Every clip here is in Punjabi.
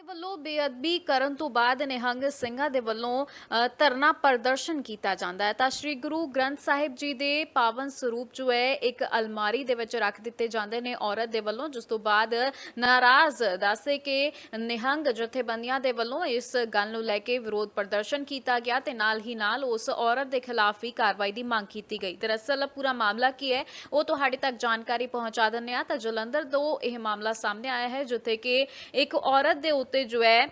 ਦੇ ਵੱਲੋਂ ਬੇਅਦਬੀ ਕਰਨ ਤੋਂ ਬਾਅਦ ਨਿਹੰਗ ਸਿੰਘਾਂ ਦੇ ਵੱਲੋਂ ਧਰਨਾ ਪ੍ਰਦਰਸ਼ਨ ਕੀਤਾ ਜਾਂਦਾ ਹੈ। ਤਾਂ ਸ੍ਰੀ ਗੁਰੂ ਗ੍ਰੰਥ ਸਾਹਿਬ ਜੀ ਦੇ ਪਾਵਨ ਸਰੂਪ ਜੋ ਹੈ, ਇੱਕ ਅਲਮਾਰੀ ਦੇ ਵਿੱਚ ਰੱਖ ਦਿੱਤੇ ਜਾਂਦੇ ਨੇ ਔਰਤ ਦੇ ਵੱਲੋਂ। ਜਿਸ ਤੋਂ ਬਾਅਦ ਨਾਰਾਜ਼ ਦੱਸੇ ਕਿ ਨਿਹੰਗ ਜਥੇਬੰਦੀਆਂ ਦੇ ਵੱਲੋਂ ਇਸ ਗੱਲ ਨੂੰ ਲੈ ਕੇ ਵਿਰੋਧ ਪ੍ਰਦਰਸ਼ਨ ਕੀਤਾ ਗਿਆ ਤੇ ਨਾਲ ਹੀ ਨਾਲ ਉਸ ਔਰਤ ਦੇ ਖਿਲਾਫ ਵੀ ਕਾਰਵਾਈ ਦੀ ਮੰਗ ਕੀਤੀ ਗਈ। ਦਰਅਸਲ ਪੂਰਾ ਮਾਮਲਾ ਕੀ ਹੈ, ਉਹ ਤੁਹਾਡੇ ਤੱਕ ਜਾਣਕਾਰੀ ਪਹੁੰਚਾ ਦਿੰਦੇ ਆ ਤਾਂ ਜਲੰਧਰ ਤੋਂ ਇਹ ਮਾਮਲਾ ਸਾਹਮਣੇ ਆਇਆ ਹੈ, ਜਿੱਥੇ ਕਿ ਇੱਕ ਔਰਤ ਦੇ ਉੱਤੇ ਜੋ ਹੈ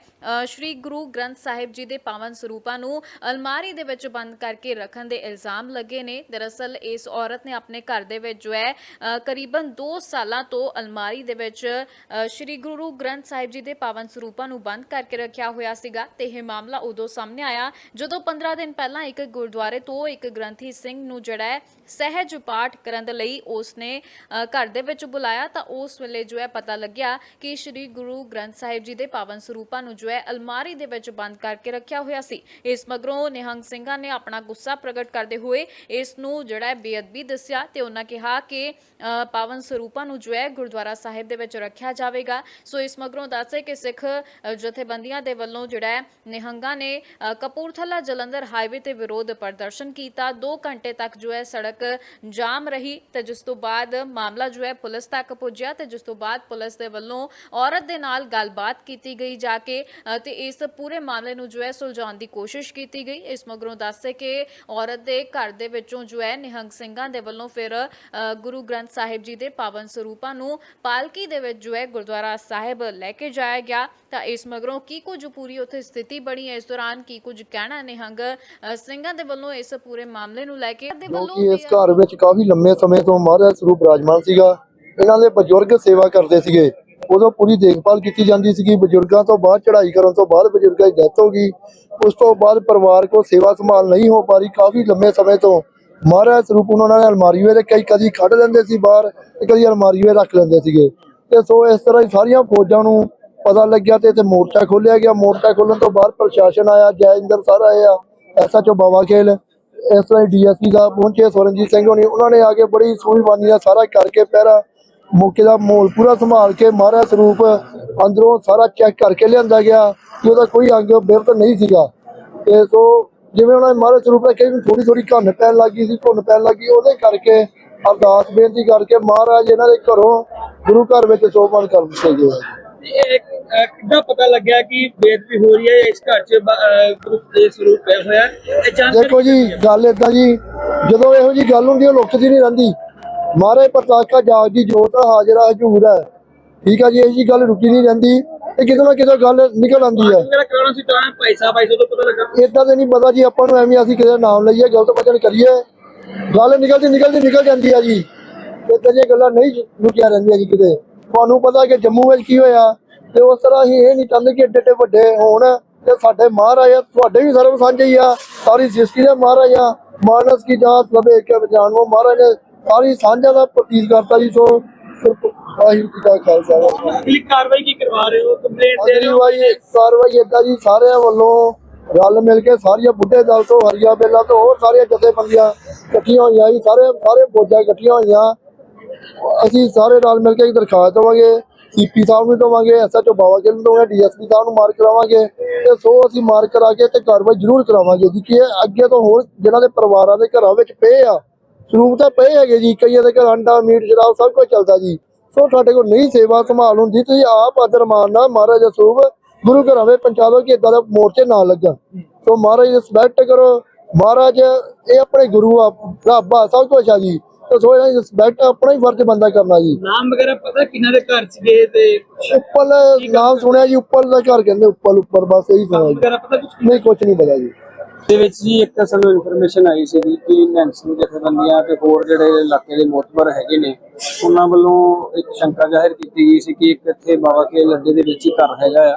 ਸ਼੍ਰੀ ਗੁਰੂ ਗ੍ਰੰਥ ਸਾਹਿਬ ਜੀ ਦੇ ਪਾਵਨ ਸਰੂਪਾਂ ਨੂੰ ਅਲਮਾਰੀ ਦੇ ਵਿੱਚ ਬੰਦ ਕਰਕੇ ਰੱਖਣ ਦੇ ਇਲਜ਼ਾਮ ਲੱਗੇ ਨੇ। ਦਰਅਸਲ ਇਸ ਔਰਤ ਨੇ ਆਪਣੇ ਘਰ ਦੇ ਵਿੱਚ ਜੋ ਹੈ ਕਰੀਬਨ 2 ਸਾਲਾਂ ਤੋਂ ਅਲਮਾਰੀ ਦੇ ਵਿੱਚ ਸ਼੍ਰੀ ਗੁਰੂ ਗ੍ਰੰਥ ਸਾਹਿਬ ਜੀ ਦੇ ਪਾਵਨ ਸਰੂਪਾਂ ਨੂੰ ਬੰਦ ਕਰਕੇ ਰੱਖਿਆ ਹੋਇਆ ਸੀਗਾ ਤੇ ਇਹ ਮਾਮਲਾ ਉਦੋਂ ਸਾਹਮਣੇ ਆਇਆ ਜਦੋਂ 15 ਦਿਨ ਪਹਿਲਾਂ ਇੱਕ ਗੁਰਦੁਆਰੇ ਤੋਂ ਇੱਕ ਗ੍ਰੰਥੀ ਸਿੰਘ ਨੂੰ ਜਿਹੜਾ ਹੈ, ਸਹਿਜ ਪਾਠ ਕਰਨ ਦੇ ਲਈ ਉਸ ਨੇ ਘਰ ਦੇ ਵਿੱਚ ਬੁਲਾਇਆ ਤਾਂ ਉਸ ਵੇਲੇ ਜੋ ਹੈ ਪਤਾ ਲੱਗਿਆ ਕਿ ਸ਼੍ਰੀ ਗੁਰੂ ਗ੍ਰੰਥ ਸਾਹਿਬ ਜੀ ਦੇ ਪਾਵਨ ਸਰੂਪਾਂ ਨੂੰ ਜੋ ਹੈ ਅਲਮਾਰੀ ਦੇ ਵਿੱਚ ਬੰਦ ਕਰਕੇ ਰੱਖਿਆ ਹੋਇਆ ਸੀ। ਇਸ ਮਗਰੋਂ ਨਿਹੰਗ ਸਿੰਘਾਂ ਨੇ ਆਪਣਾ ਗੁੱਸਾ ਪ੍ਰਗਟ ਕਰਦੇ ਹੋਏ ਇਸ ਨੂੰ ਜਿਹੜਾ ਹੈ ਬੇਅਦਬੀ ਦੱਸਿਆ ਤੇ ਉਹਨਾਂ ਕਿਹਾ ਕਿ ਪਾਵਨ ਸਰੂਪਾਂ ਨੂੰ ਜੋ ਹੈ ਗੁਰਦੁਆਰਾ ਸਾਹਿਬ ਦੇ ਵਿੱਚ ਰੱਖਿਆ ਜਾਵੇਗਾ। ਸੋ ਇਸ ਮਗਰੋਂ ਦੱਸੇ ਕਿ ਸਿੱਖ ਜਥੇਬੰਦੀਆਂ ਦੇ ਵੱਲੋਂ ਜਿਹੜਾ ਹੈ ਨਿਹੰਗਾਂ ਨੇ ਕਪੂਰਥਲਾ, ਜਲੰਧਰ ਹਾਈਵੇ ਤੇ ਵਿਰੋਧ ਪ੍ਰਦਰਸ਼ਨ ਕੀਤਾ। 2 ਘੰਟੇ ਤੱਕ ਜੋ ਹੈ ਸੜਕ ਜਾਮ ਰਹੀ ਤੇ ਜਿਸ ਤੋਂ ਬਾਅਦ ਮਾਮਲਾ ਜੋ ਹੈ ਪੁਲਿਸ ਤੱਕ ਪੁੱਜਿਆ ਤੇ ਜਿਸ ਤੋਂ ਬਾਅਦ ਪੁਲਿਸ ਦੇ ਵੱਲੋਂ ਔਰਤ ਦੇ ਨਾਲ ਗੱਲਬਾਤ ਕੀਤੀ ਗਈ ਜਾ ਕੇ ਤੇ ਇਸ ਪੂਰੇ ਮਾਮਲੇ ਨੂੰ ਜੋ ਹੈ ਸੁਲਝਾਉਣ ਦੀ ਕੋਸ਼ਿਸ਼ ਕੀਤੀ ਗਈ। ਇਸ ਮਗਰੋਂ ਦੱਸੇ ਕਿ ਔਰਤ ਦੇ ਘਰ ਦੇ ਵਿੱਚੋਂ ਜੋ ਹੈ ਨਿਹੰਗ ਸਿੰਘਾਂ ਦੇ ਵੱਲੋਂ ਫਿਰ ਗੁਰੂ ਗ੍ਰੰਥ ਸਾਹਿਬ ਜੀ ਦੇ ਪਾਵਨ ਸਰੂਪਾਂ ਨੂੰ ਪਾਲਕੀ ਦੇ ਵਿੱਚ ਜੋ ਹੈ ਗੁਰਦੁਆਰਾ ਸਾਹਿਬ ਲੈ ਕੇ ਜਾਇਆ ਗਿਆ। ਤਾਂ ਇਸ ਮਗਰੋਂ ਕੀ ਕੁਝ ਪੂਰੀ ਉੱਥੇ ਸਥਿਤੀ ਬਣੀ ਹੈ? ਇਸ ਦੌਰਾਨ ਕੀ ਕੁਝ ਕਹਿਣਾ ਨਿਹੰਗ ਸਿੰਘਾਂ ਦੇ ਵੱਲੋਂ ਇਸ ਪੂਰੇ ਮਾਮਲੇ ਨੂੰ ਲੈ ਕੇ? ਦੇ ਜੋ ਵੱਲੋਂ ਕਿ ਇਸ ਘਰ ਵਿੱਚ ਕਾਫੀ ਲੰਮੇ ਸਮੇਂ ਤੋਂ ਮਹਾਰਾਜ ਸਰੂਪ ਰਾਜਮਾਨ ਸੀਗਾ। ਇਹਨਾਂ ਦੇ ਬਜ਼ੁਰਗ ਸੇਵਾ ਕਰਦੇ ਸੀਗੇ। ਉਦੋਂ ਪੂਰੀ ਦੇਖਭਾਲ ਕੀਤੀ ਜਾਂਦੀ ਸੀਗੀ। ਬਜ਼ੁਰਗਾਂ ਤੋਂ ਬਾਅਦ, ਚੜ੍ਹਾਈ ਕਰਨ ਤੋਂ ਬਾਅਦ ਬਜ਼ੁਰਗਾਂ ਦੀ ਡੈਥ ਹੋ ਗਈ। ਉਸ ਤੋਂ ਬਾਅਦ ਪਰਿਵਾਰ ਕੋ ਸੇਵਾ ਸੰਭਾਲ ਨਹੀਂ ਹੋ ਪਾ ਰਹੀ। ਕਾਫੀ ਲੰਮੇ ਸਮੇਂ ਤੋਂ ਮਹਾਰਾਜ ਸਰੂਪ ਉਹਨਾਂ ਨੇ ਅਲਮਾਰੀ ਵਿੱਚ ਕਈ ਕਦੀ ਕੱਢ ਲੈਂਦੇ ਸੀ ਬਾਹਰ ਤੇ ਕਦੀ ਅਲਮਾਰੀ ਵਿੱਚ ਰੱਖ ਲੈਂਦੇ ਸੀਗੇ। ਤੇ ਸੋ ਇਸ ਤਰ੍ਹਾਂ ਹੀ ਸਾਰੀਆਂ ਫੌਜਾਂ ਨੂੰ ਪਤਾ ਲੱਗਿਆ ਤੇ ਇੱਥੇ ਮੋਰਚਾ ਖੋਲਿਆ ਗਿਆ। ਮੋਰਚਾ ਖੋਲਣ ਤੋਂ ਬਾਅਦ ਪ੍ਰਸ਼ਾਸਨ ਆਇਆ ਜੈਇੰਦਰ ਸਰ ਆਏ ਆ ਐਸਐਚਓ ਬਾਵਾ ਖੇਲ, ਇਸ ਤਰ੍ਹਾਂ ਡੀਐਸਪੀ ਸਾਹਿਬ ਪਹੁੰਚੇ, ਸਵਰਨਜੀਤ ਸਿੰਘ ਹੋਣੀ, ਉਹਨਾਂ ਨੇ ਆ ਕੇ ਬੜੀ ਸੂਝਵਾਨੀ ਨਾਲ ਸਾਰਾ ਕਰਕੇ ਪਹਿਰਾ ਮੌਕੇ ਦਾ ਮਾਹੌਲ ਪੂਰਾ ਸੰਭਾਲ ਕੇ ਮਹਾਰਾਜ ਸਰੂਪ ਅੰਦਰੋਂ ਸਾਰਾ ਚੈੱਕ ਕਰਕੇ ਲਿਆਂਦਾ ਗਿਆ ਕਿ ਉਹਦਾ ਕੋਈ ਅੰਗ ਬਿਰਤ ਨਹੀਂ ਸੀਗਾ ਤੇ ਸੋ ਜਿਵੇਂ ਉਹਨਾਂ ਨੇ ਮਹਾਰਾਜ ਸਰੂਪ ਰੱਖੇ ਥੋੜੀ ਥੋੜੀ ਘੁੰਨ ਪੈਣ ਲੱਗੀ ਸੀ ਘੁੰਨ ਪੈਣ ਲੱਗੀ ਉਹਦੇ ਕਰਕੇ ਅਰਦਾਸ ਬੇਨਤੀ ਕਰਕੇ ਮਹਾਰਾਜ ਇਹਨਾਂ ਦੇ ਘਰੋਂ ਗੁਰੂ ਘਰ ਵਿੱਚ ਸੋਪਨ ਕਰ ਦਿੱਤੇ ਗਏ। ਇਹ ਕਿੱਦਾਂ ਪਤਾ ਲੱਗਿਆ ਕਿ ਬੇਦਬੀ ਹੋ ਰਹੀ ਹੈ ਇਸ ਘਰ 'ਚ ਗੁਰੂ ਦੇ ਸਰੂਪ ਪਿਆ ਹੋਇਆ ਹੈ? ਇਹ ਜਾਣਕਾਰੀ ਦੇਖੋ ਜੀ ਗੱਲ ਏਦਾਂ ਜੀ ਜਦੋਂ ਇਹੋ ਜੀ ਗੱਲ ਹੁੰਦੀ ਉਹ ਲੁਕਦੀ ਨਹੀਂ ਰਹਿੰਦੀ ਮਹਾਰਾਜ ਪ੍ਰਤਾਖਾ ਜਾਗ ਦੀ ਜੋਤ ਹਾਜ਼ਰਾ ਹਜੂਰ ਹੈ। ਠੀਕ ਆ ਜੀ ਇਹ ਜੀ ਗੱਲ ਰੁਕੀ ਨਹੀਂ ਰਹਿੰਦੀ। ਇਹ ਕਿਤੇ ਨਾ ਕਿਤੇ ਗੱਲ ਨਿਕਲ ਆਉਂਦੀ ਹੈ। ਕਰਾਉਣਾ ਸੀ ਤਾਂ ਪਤਾ ਲੱਗਾ। ਨਹੀਂ ਪਤਾ ਜੀ ਆਪਾਂ ਨੂੰ ਐਵੇਂ ਅਸੀਂ ਕਿਸੇ ਨਾਮ ਲਈਏ ਗਲਤ ਵਚਨ ਕਰੀਏ। ਗੱਲ ਨਿਕਲਦੀ ਨਿਕਲਦੀ ਨਿਕਲ ਜਾਂਦੀ ਆ ਜੀ। ਏਦਾਂ ਦੀਆਂ ਗੱਲਾਂ ਨਹੀਂ ਲੁਕੀਆਂ ਰਹਿੰਦੀਆਂ ਜੀ ਕਿਤੇ। ਤੁਹਾਨੂੰ ਪਤਾ ਕਿ ਜੰਮੂ ਵਿੱਚ ਕੀ ਹੋਇਆ ਤੇ ਉਸ ਤਰ੍ਹਾਂ ਹੀ ਇਹ ਨਹੀਂ ਚਾਹੁੰਦੇ ਕਿ ਏਡੇ ਏਡੇ ਵੱਡੇ ਹੋਣ ਤੇ ਸਾਡੇ ਮਹਾਰਾਜ ਤੁਹਾਡੇ ਵੀ ਸਰਬ ਸਾਂਝੇ ਹੀ ਆ। ਸਾਰੀ ਸ੍ਰਿਸ਼ਟੀ ਦੇ ਮਹਾਰਾਜ ਆ। ਮਾਨਸ ਕੀ ਜਾਤ ਸਭੇ ਕੇ ਜਾਣੋ ਮਹਾਰਾਜ ਨੇ ਸਾਰੀ ਸਾਂਝਾ ਦਾ ਪ੍ਰਤੀਕ ਕਰਤਾ ਜੀ ਸੋ ਵਾਹਿਗੁਰੂ ਜੀ ਕਾ ਖਾਲਸਾ ਅਗਲੀ ਕਾਰਵਾਈ ਕੀ ਕਰਵਾ ਰਹੇ ਹੋ? ਕੰਪਲੇਂਟ ਦੇ ਰਹੇ ਹੋ? ਕਾਰਵਾਈ ਏਦਾਂ ਜੀ ਸਾਰਿਆਂ ਵੱਲੋਂ ਰਲ ਮਿਲ ਕੇ ਸਾਰੀਆਂ ਬੁੱਢੇ ਦਲ ਤੋਂ ਹਰੀਆ ਬੇਲਾ ਤੋਂ ਹੋਰ ਸਾਰੀਆਂ ਜਥੇਬੰਦੀਆਂ ਇਕੱਠੀਆਂ ਹੋਈਆਂ ਜੀ ਸਾਰੇ ਸਾਰੇ ਫੌਜਾਂ ਇਕੱਠੀਆਂ ਹੋਈਆਂ। ਅਸੀਂ ਸਾਰੇ ਰਲ ਮਿਲ ਕੇ ਇੱਕ ਦਰਖਾਸਤ ਦੇਵਾਂਗੇ ਸੀਪੀ ਸਾਹਿਬ ਨੂੰ ਦੇਵਾਂਗੇ ਐਸਐਚਓ ਬਾਵਾ ਗਿੱਲ ਨੂੰ ਦੇਵਾਂਗੇ ਡੀਐਸਪੀ ਸਾਹਿਬ ਨੂੰ ਮਾਰਕ ਕਰਾਵਾਂਗੇ ਤੇ ਸੋ ਅਸੀਂ ਮਾਰਕ ਕਰਾ ਕੇ ਤੇ ਕਾਰਵਾਈ ਜ਼ਰੂਰ ਕਰਾਵਾਂਗੇ। ਜੀ ਕਿ ਅੱਗੇ ਤੋਂ ਹੋਰ ਜਿਨ੍ਹਾਂ ਦੇ ਪਰਿਵਾਰਾਂ ਦੇ ਘਰਾਂ ਵਿੱਚ ਪਏ ਆ ਸਰੂਪ ਤਾਂ ਪਏ ਹੈਗੇ ਜੀ ਕਈਆਂ ਦੇ ਘਰ ਅੰਡਾ ਮੀਟ ਸ਼ਰਾਬ ਸਭ ਕੁਝ ਚੱਲਦਾ ਜੀ। ਸੋ ਤੁਹਾਡੇ ਕੋਲ ਨਹੀਂ ਸੇਵਾ ਸੰਭਾਲ ਹੁੰਦੀ ਤੁਸੀਂ ਆਪ ਆਦਰ ਮਾਨਣਾ ਮਹਾਰਾਜ ਸਰੂਪ ਗੁਰੂ ਘਰਾਂ ਵਿੱਚ ਪਹੁੰਚਾ ਦਿਓ ਕਿ ਇਦਾਂ ਦਾ ਮੋਰਚੇ ਨਾ ਲੱਗਣ। ਸੋ ਮਹਾਰਾਜ ਰਿਸਪੈਕਟ ਕਰੋ ਮਹਾਰਾਜ ਇਹ ਆਪਣੇ ਗੁਰੂ ਆ ਰੱਬ ਆ ਸਭ ਕੁਝ ਆ ਜੀ। ਤੇ ਸੋ ਇਹਨਾਂ ਰਿਸਪੈਕਟ ਆਪਣਾ ਹੀ ਫਰਜ਼ ਬੰਦਾ ਕਰਨਾ ਜੀ। ਨਾਮ ਵਗੈਰਾ ਪਤਾ ਕਿਹਨਾਂ ਦੇ ਘਰ 'ਚ ਗਏ ਤੇ ਉੱਪਲ ਨਾਮ ਸੁਣਿਆ ਜੀ ਉੱਪਲ ਦਾ ਘਰ ਕਹਿੰਦੇ ਉੱਪਲ ਉੱਪਰ ਬਸ ਇਹੀ ਸੁਣਿਆ ਜੀ। ਨਹੀਂ ਕੁਝ ਨਹੀਂ ਪਤਾ ਜੀ। ਦੇ ਵਿੱਚ ਜੀ ਇੱਕ ਸਾਨੂੰ ਇਨਫੋਰਮੇਸ਼ਨ ਆਈ ਸੀ ਕਿ ਨੈਂਸੀ ਜਥੇਬੰਦੀਆਂ ਤੇ ਹੋਰ ਜਿਹੜੇ ਇਲਾਕੇ ਦੇ ਮੋਤਬਰ ਹੈਗੇ ਨੇ, ਉਹਨਾਂ ਵੱਲੋਂ ਇੱਕ ਸ਼ੰਕਾ ਜ਼ਾਹਿਰ ਕੀਤੀ ਗਈ ਸੀ ਕਿ ਇੱਕ ਇੱਥੇ ਬਾਬਾ ਕੇ ਲੱਡੇ ਦੇ ਵਿੱਚ ਹੀ ਘਰ ਹੈਗਾ ਆ।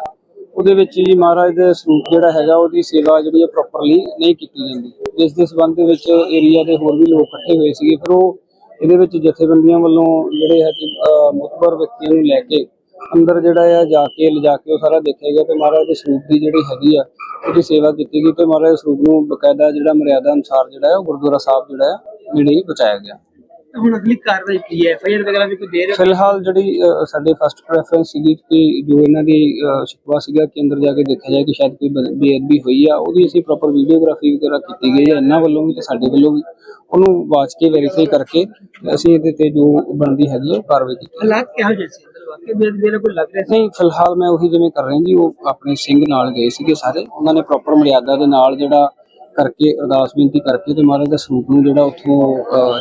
ਉਹਦੇ ਵਿੱਚ ਜੀ ਮਹਾਰਾਜ ਦੇ ਸਰੂਪ ਜਿਹੜਾ ਹੈਗਾ, ਉਹਦੀ ਸੇਵਾ ਜਿਹੜੀ ਹੈ ਪ੍ਰੋਪਰਲੀ ਨਹੀਂ ਕੀਤੀ ਜਾਂਦੀ। ਜਿਸ ਦੇ ਸਬੰਧ ਦੇ ਵਿੱਚ ਏਰੀਆ ਦੇ ਹੋਰ ਵੀ ਲੋਕ ਇਕੱਠੇ ਹੋਏ ਸੀਗੇ। ਫਿਰ ਉਹ ਇਹਦੇ ਵਿੱਚ ਜਥੇਬੰਦੀਆਂ ਵੱਲੋਂ ਜਿਹੜੇ ਹੈ ਕਿ ਮੁਤਬਰ ਵਿਅਕਤੀਆਂ ਨੂੰ ਲੈ ਕੇ ਅੰਦਰ ਜਿਹੜਾ ਆ ਜਾ ਕੇ ਲਿਜਾ ਕੇ ਉਹ ਸਾਰਾ ਦੇਖਿਆ ਗਿਆ ਤੇ ਮਹਾਰਾਜ ਦੇ ਸਰੂਪ ਦੀ ਜਿਹੜੀ ਹੈਗੀ ਆ ਉਹਦੀ ਸੇਵਾ ਕੀਤੀ ਗਈ ਤੇ ਮਹਾਰਾਜ ਸਰੂਪ ਨੂੰ ਬਕਾਇਦਾ ਜਿਹੜਾ ਮਰਿਆਦਾ ਅਨੁਸਾਰ ਜਿਹੜਾ ਉਹ ਗੁਰਦੁਆਰਾ ਸਾਹਿਬ ਜਿਹੜਾ ਨੇੜੇ ਹੀ ਬਚਾਇਆ ਗਿਆ। ਹੁਣ ਅਗਲੀ ਕਾਰਵਾਈ ਕੀ ਹੈ? ਐਫਆਈਆਰ ਵਗੈਰਾ ਵੀ ਕੋਈ ਦੇ ਰਹੇ? ਫਿਲਹਾਲ ਜਿਹੜੀ ਸਾਡੇ ਫਸਟ ਪ੍ਰੈਫਰੈਂਸ ਸੀਗੀ ਕਿ ਜੋ ਇਹਨਾਂ ਦੀ ਸ਼ਿਕਵਾ ਸੀਗਾ ਕਿ ਅੰਦਰ ਜਾ ਕੇ ਦੇਖਿਆ ਜਾਏ ਕਿ ਸ਼ਾਇਦ ਕੋਈ ਬੇਅਦਬੀ ਹੋਈ ਆ ਉਹਦੀ ਅਸੀਂ ਪ੍ਰੋਪਰ ਵੀਡੀਓਗ੍ਰਾਫੀ ਵਗੈਰਾ ਕੀਤੀ ਗਈ ਹੈ ਇਹਨਾਂ ਵੱਲੋਂ ਵੀ ਤੇ ਸਾਡੇ ਵੱਲੋਂ ਵੀ। ਉਹਨੂੰ ਵਾਚ ਕੇ ਵੈਰੀਫਾਈ ਕਰਕੇ ਅਸੀਂ ਇਹਦੇ ਤੇ ਜੋ ਬਣਦੀ ਹੈਗੀ ਆ ਉਹ ਕਾਰਵਾਈ ਕੀਤੀ ਹਾਲਾਤ ਕਿਹੋ ਜਿਹੇ ਸੀ? ਵਾਕਈ ਬੇਅਦਬੀ ਕੋਈ ਲੱਗ ਰਿਹਾ ਸੀ? ਨਹੀਂ, ਫਿਲਹਾਲ ਮੈਂ ਉਹੀ ਜਿਵੇਂ ਕਰ ਰਿਹਾ ਜੀ, ਉਹ ਆਪਣੇ ਸਿੰਘ ਨਾਲ ਗਏ ਸੀਗੇ ਸਾਰੇ। ਉਹਨਾਂ ਨੇ ਪ੍ਰੋਪਰ ਮਰਿਆਦਾ ਦੇ ਨਾਲ ਜਿਹੜਾ ਕਰਕੇ ਅਰਦਾਸ ਬੇਨਤੀ ਕਰਕੇ ਤੇ ਮਹਾਰਾਜ ਦਾ ਸਰੂਪ ਨੂੰ ਜਿਹੜਾ ਉੱਥੋਂ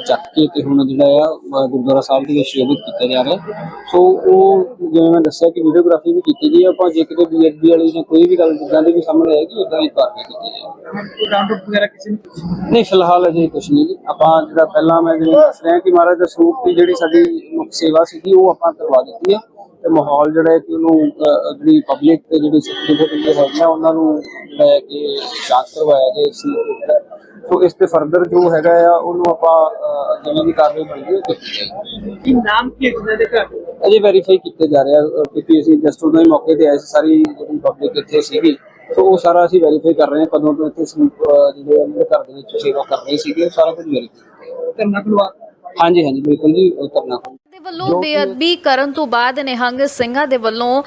ਚੱਕ ਕੇ ਤੇ ਹੁਣ ਜਿਹੜਾ ਆ ਗੁਰਦੁਆਰਾ ਸਾਹਿਬ ਦੇ ਵਿੱਚ ਸ਼ੋਭਿਤ ਕੀਤਾ ਜਾ ਰਿਹਾ। ਸੋ ਉਹ ਜਿਵੇਂ ਮੈਂ ਦੱਸਿਆ ਕਿ ਵੀਡੀਓਗ੍ਰਾਫੀ ਵੀ ਕੀਤੀ ਗਈ ਆਪਾਂ ਜੇ ਕਿਤੇ ਬੀਐਸਬੀ ਵਾਲੀ ਜਾਂ ਕੋਈ ਵੀ ਗੱਲ ਜਿੱਦਾਂ ਦੀ ਵੀ ਸਾਹਮਣੇ ਆਏਗੀ ਉਦਾਂ ਹੀ ਕਾਰਵਾਈ ਕੀਤੀ ਜਾਏਗੀ। ਨਹੀਂ? ਫਿਲਹਾਲ ਅਜੇ ਕੁਝ ਨਹੀਂ ਜੀ। ਆਪਾਂ ਜਿਹੜਾ ਪਹਿਲਾਂ ਮੈਂ ਜਿਵੇਂ ਦੱਸ ਰਿਹਾ ਕਿ ਮਹਾਰਾਜ ਦਾ ਸਰੂਪ ਦੀ ਜਿਹੜੀ ਸਾਡੀ ਮੁੱਖ ਸੇਵਾ ਸੀਗੀ ਉਹ ਆਪਾਂ ਕਰਵਾ ਦਿੱਤੀ ਆ। ਤੇ ਮਾਹੌਲ ਜਿਹੜਾ ਹੈ ਕਿ ਉਹਨੂੰ ਅਹ, ਜਿਹੜੀ ਪਬਲਿਕ ਤੇ ਜਿਹੜੀ ਸਿੱਖੀ ਦੇ ਹੈਗੇ ਆ ਉਹਨਾਂ ਨੂੰ ਜਿਹੜਾ ਹੈ ਕਿ ਕਰਵਾਇਆ ਗਿਆ ਸੀ ਸੋ ਇਸ ਤੇ ਫਰਦਰ ਜੋ ਹੈਗਾ ਆ ਉਹਨੂੰ ਆਪਾਂ ਅਹ, ਜਿਵੇਂ ਦੀ ਕਾਰਵਾਈ ਬਣਦੀ ਹੈ ਉਹ ਕੀਤੀ ਜਾਏਗੀ। ਕੀ ਨਾਮ ਕੀ ਹੈ ਜਿਹਨਾਂ ਦੇ ਘਰ? ਅਜੇ ਵੈਰੀਫਾਈ ਕੀਤੇ ਜਾ ਰਿਹਾ ਅਹ, ਕਿਉਂਕਿ ਅਸੀਂ ਜਸਟ ਉਦੋਂ ਹੀ ਮੌਕੇ ਤੇ ਆਏ ਸੀ ਸਾਰੀ ਜਿਹੜੀ ਪਬਲਿਕ ਇੱਥੇ ਸੀਗੀ। ਸੋ ਉਹ ਸਾਰਾ ਅਸੀਂ ਵੈਰੀਫਾਈ ਕਰ ਰਹੇ ਹਾਂ ਕਦੋਂ ਤੋਂ ਇੱਥੇ ਅਹ, ਜਿਹੜੇ ਉਹਨਾਂ ਦੇ ਘਰ ਦੇ ਵਿੱਚ ਸੇਵਾ ਕਰ ਰਹੇ ਸੀਗੇ ਉਹ ਸਾਰਾ ਕੁਝ ਵੈਰੀਫਾਈ ਕਰਨਾ ਖਲਵਾ ਹਾਂਜੀ ਹਾਂਜੀ ਬਿਲਕੁਲ ਜੀ ਉਹ ਕਰਨਾ ਵੱਲੋਂ ਬੇਅਦਬੀ ਕਰਨ ਤੋਂ ਬਾਅਦ ਨਿਹੰਗ ਸਿੰਘਾਂ ਦੇ ਵੱਲੋਂ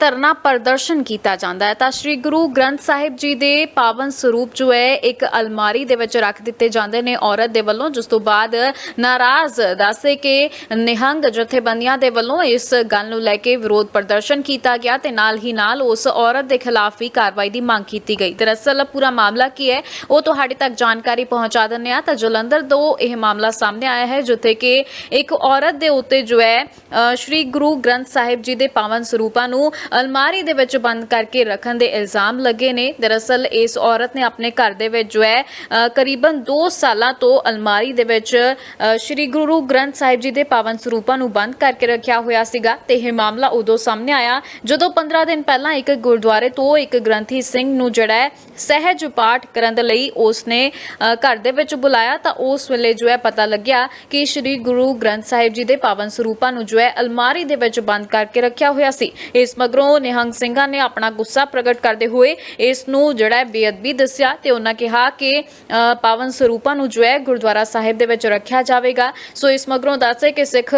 ਧਰਨਾ ਪ੍ਰਦਰਸ਼ਨ ਕੀਤਾ ਜਾਂਦਾ ਹੈ। ਤਾਂ ਸ੍ਰੀ ਗੁਰੂ ਗ੍ਰੰਥ ਸਾਹਿਬ ਜੀ ਦੇ ਪਾਵਨ ਸਰੂਪ ਜੋ ਹੈ ਇੱਕ ਅਲਮਾਰੀ ਦੇ ਵਿੱਚ ਰੱਖ ਦਿੱਤੇ ਜਾਂਦੇ ਨੇ ਔਰਤ ਦੇ ਵੱਲੋਂ। ਜਿਸ ਤੋਂ ਬਾਅਦ ਨਾਰਾਜ਼ ਦੱਸੇ ਕਿ ਨਿਹੰਗ ਜਥੇਬੰਦੀਆਂ ਦੇ ਵੱਲੋਂ ਇਸ ਗੱਲ ਨੂੰ ਲੈ ਕੇ ਵਿਰੋਧ ਪ੍ਰਦਰਸ਼ਨ ਕੀਤਾ ਗਿਆ ਤੇ ਨਾਲ ਹੀ ਨਾਲ ਉਸ ਔਰਤ ਦੇ ਖਿਲਾਫ ਵੀ ਕਾਰਵਾਈ ਦੀ ਮੰਗ ਕੀਤੀ ਗਈ। ਦਰਅਸਲ ਪੂਰਾ ਮਾਮਲਾ ਕੀ ਹੈ ਉਹ ਤੁਹਾਡੇ ਤੱਕ ਜਾਣਕਾਰੀ ਪਹੁੰਚਾ ਦਿੰਦੇ ਆ ਤਾਂ ਜਲੰਧਰ ਤੋਂ ਇਹ ਮਾਮਲਾ ਸਾਹਮਣੇ ਆਇਆ ਹੈ ਜਿੱਥੇ ਕਿ ਇੱਕ ਔਰਤ ਦੇ ਉੱਤੇ ਜੋ ਹੈ ਸ਼੍ਰੀ ਗੁਰੂ ਗ੍ਰੰਥ ਸਾਹਿਬ ਜੀ ਦੇ ਪਾਵਨ ਸਰੂਪਾਂ ਨੂੰ ਅਲਮਾਰੀ ਦੇ ਵਿੱਚ ਬੰਦ ਕਰਕੇ ਰੱਖਣ ਦੇ ਇਲਜ਼ਾਮ ਲੱਗੇ ਨੇ। ਦਰਅਸਲ ਇਸ ਔਰਤ ਨੇ ਆਪਣੇ ਘਰ ਦੇ ਵਿੱਚ ਜੋ ਹੈ ਕਰੀਬਨ 2 ਸਾਲਾਂ ਤੋਂ ਅਲਮਾਰੀ ਦੇ ਵਿੱਚ ਸ਼੍ਰੀ ਗੁਰੂ ਗ੍ਰੰਥ ਸਾਹਿਬ ਜੀ ਦੇ ਪਾਵਨ ਸਰੂਪਾਂ ਨੂੰ ਬੰਦ ਕਰਕੇ ਰੱਖਿਆ ਹੋਇਆ ਸੀਗਾ ਤੇ ਇਹ ਮਾਮਲਾ ਉਦੋਂ ਸਾਹਮਣੇ ਆਇਆ ਜਦੋਂ 15 ਦਿਨ ਪਹਿਲਾਂ ਇੱਕ ਗੁਰਦੁਆਰੇ ਤੋਂ ਇੱਕ ਗ੍ਰੰਥੀ ਸਿੰਘ ਨੂੰ ਜਿਹੜਾ ਹੈ ਸਹਿਜ ਪਾਠ ਕਰਨ ਦੇ ਲਈ ਉਸਨੇ ਅ, ਘਰ ਦੇ ਵਿੱਚ ਬੁਲਾਇਆ ਤਾਂ ਉਸ ਵੇਲੇ ਜੋ ਹੈ ਪਤਾ ਲੱਗਿਆ ਕਿ ਸ਼੍ਰੀ ਗੁਰੂ ਗ੍ਰੰਥ ਸਾਹਿਬ ਜੀ ਦੇ ਪਾਵਨ ਸਰੂਪਾਂ ਨੂੰ ਜੋ ਹੈ ਅਲਮਾਰੀ ਦੇ ਵਿੱਚ ਬੰਦ ਕਰਕੇ ਰੱਖਿਆ ਹੋਇਆ ਸੀ। ਇਸ ਮਗਰੋਂ ਨਿਹੰਗ ਸਿੰਘਾਂ ਨੇ ਆਪਣਾ ਗੁੱਸਾ ਪ੍ਰਗਟ ਕਰਦੇ ਹੋਏ ਇਸ ਨੂੰ ਜਿਹੜਾ ਹੈ ਬੇਅਦਬੀ ਦੱਸਿਆ ਤੇ ਉਹਨਾਂ ਕਿਹਾ ਕਿ ਪਾਵਨ ਸਰੂਪਾਂ ਨੂੰ ਜੋ ਹੈ ਗੁਰਦੁਆਰਾ ਸਾਹਿਬ ਦੇ ਵਿੱਚ ਰੱਖਿਆ ਜਾਵੇਗਾ। ਸੋ ਇਸ ਮਗਰੋਂ ਦੱਸੇ ਕਿ ਸਿੱਖ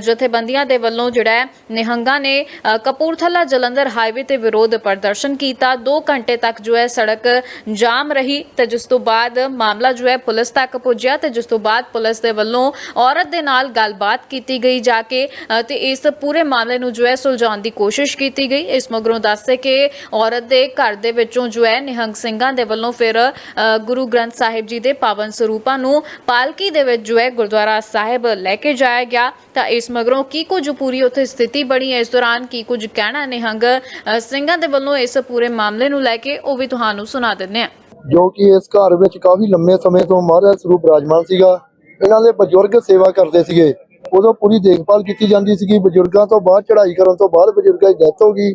ਜਥੇਬੰਦੀਆਂ ਦੇ ਵੱਲੋਂ ਜਿਹੜਾ ਨਿਹੰਗਾਂ ਨੇ ਕਪੂਰਥਲਾ ਜਲੰਧਰ ਹਾਈਵੇ ਤੇ ਵਿਰੋਧ ਪ੍ਰਦਰਸ਼ਨ ਕੀਤਾ। 2 ਘੰਟੇ ਤੱਕ ਜੋ ਹੈ ਸੜਕ ਜਾਮ ਰਹੀ ਤੇ ਜਿਸ ਤੋਂ ਬਾਅਦ ਮਾਮਲਾ ਜੋ ਹੈ ਪੁਲਿਸ ਤੱਕ ਪੁੱਜਿਆ ਤੇ ਜਿਸ ਤੋਂ ਬਾਅਦ ਪੁਲਿਸ ਦੇ ਵੱਲੋਂ ਔਰਤ ਦੇ ਨਾਲ ਗੱਲਬਾਤ ਕੀਤੀ ਗਈ। ਜਾ ਕੇ ਤੇ ਇਸ ਪੂਰੇ ਮਾਮਲੇ ਨੂੰ ਜੋ ਹੈ ਸੁਲਝਾਉਣ ਦੀ ਕੋਸ਼ਿਸ਼ ਕੀਤੀ ਗਈ। ਇਸ ਮਗਰੋਂ ਦੱਸੇ ਕਿ ਔਰਤ ਦੇ ਘਰ ਦੇ ਵਿੱਚੋਂ ਜੋ ਹੈ ਨਿਹੰਗ ਸਿੰਘਾਂ ਦੇ ਵੱਲੋਂ ਫਿਰ ਗੁਰੂ ਗ੍ਰੰਥ ਸਾਹਿਬ ਜੀ ਦੇ ਪਾਵਨ ਸਰੂਪਾਂ ਨੂੰ ਪਾਲਕੀ ਦੇ ਵਿੱਚ ਜੋ ਹੈ ਗੁਰਦੁਆਰਾ ਸਾਹਿਬ ਲੈ ਕੇ ਜਾਇਆ ਗਿਆ। ਤਾਂ ਇਸ ਮਗਰੋਂ ਕੀ ਕੁਝ ਪੂਰੀ ਉੱਥੇ ਸਥਿਤੀ ਬਣੀ ਹੈ? ਇਸ ਦੌਰਾਨ ਕੀ ਕੁਝ ਕਹਿਣਾ ਨਿਹੰਗ ਸਿੰਘਾਂ ਦੇ ਵੱਲੋਂ ਇਸ ਪੂਰੇ ਮਾਮਲੇ ਨੂੰ ਲੈ ਕੇ ਉਹ ਵੀ ਤੁਹਾਨੂੰ ਸੁਣਾ ਦਿੰਦੇ ਆ ਜੋ ਕਿ ਇਸ ਘਰ ਵਿੱਚ ਕਾਫੀ ਲੰਮੇ ਸਮੇਂ ਤੋਂ ਮਹਾਰਾਜ ਸਰੂਪ ਰਾਜਮਾਨ ਸੀਗਾ। ਇਹਨਾਂ ਦੇ ਬਜ਼ੁਰਗ ਸੇਵਾ ਕਰਦੇ ਸੀਗੇ। ਉਦੋਂ ਪੂਰੀ ਦੇਖਭਾਲ ਕੀਤੀ ਜਾਂਦੀ ਸੀਗੀ। ਬਜ਼ੁਰਗਾਂ ਤੋਂ ਬਾਅਦ, ਚੜ੍ਹਾਈ ਕਰਨ ਤੋਂ ਬਾਅਦ ਬਜ਼ੁਰਗਾਂ ਦੀ ਡੈਥ ਹੋ ਗਈ।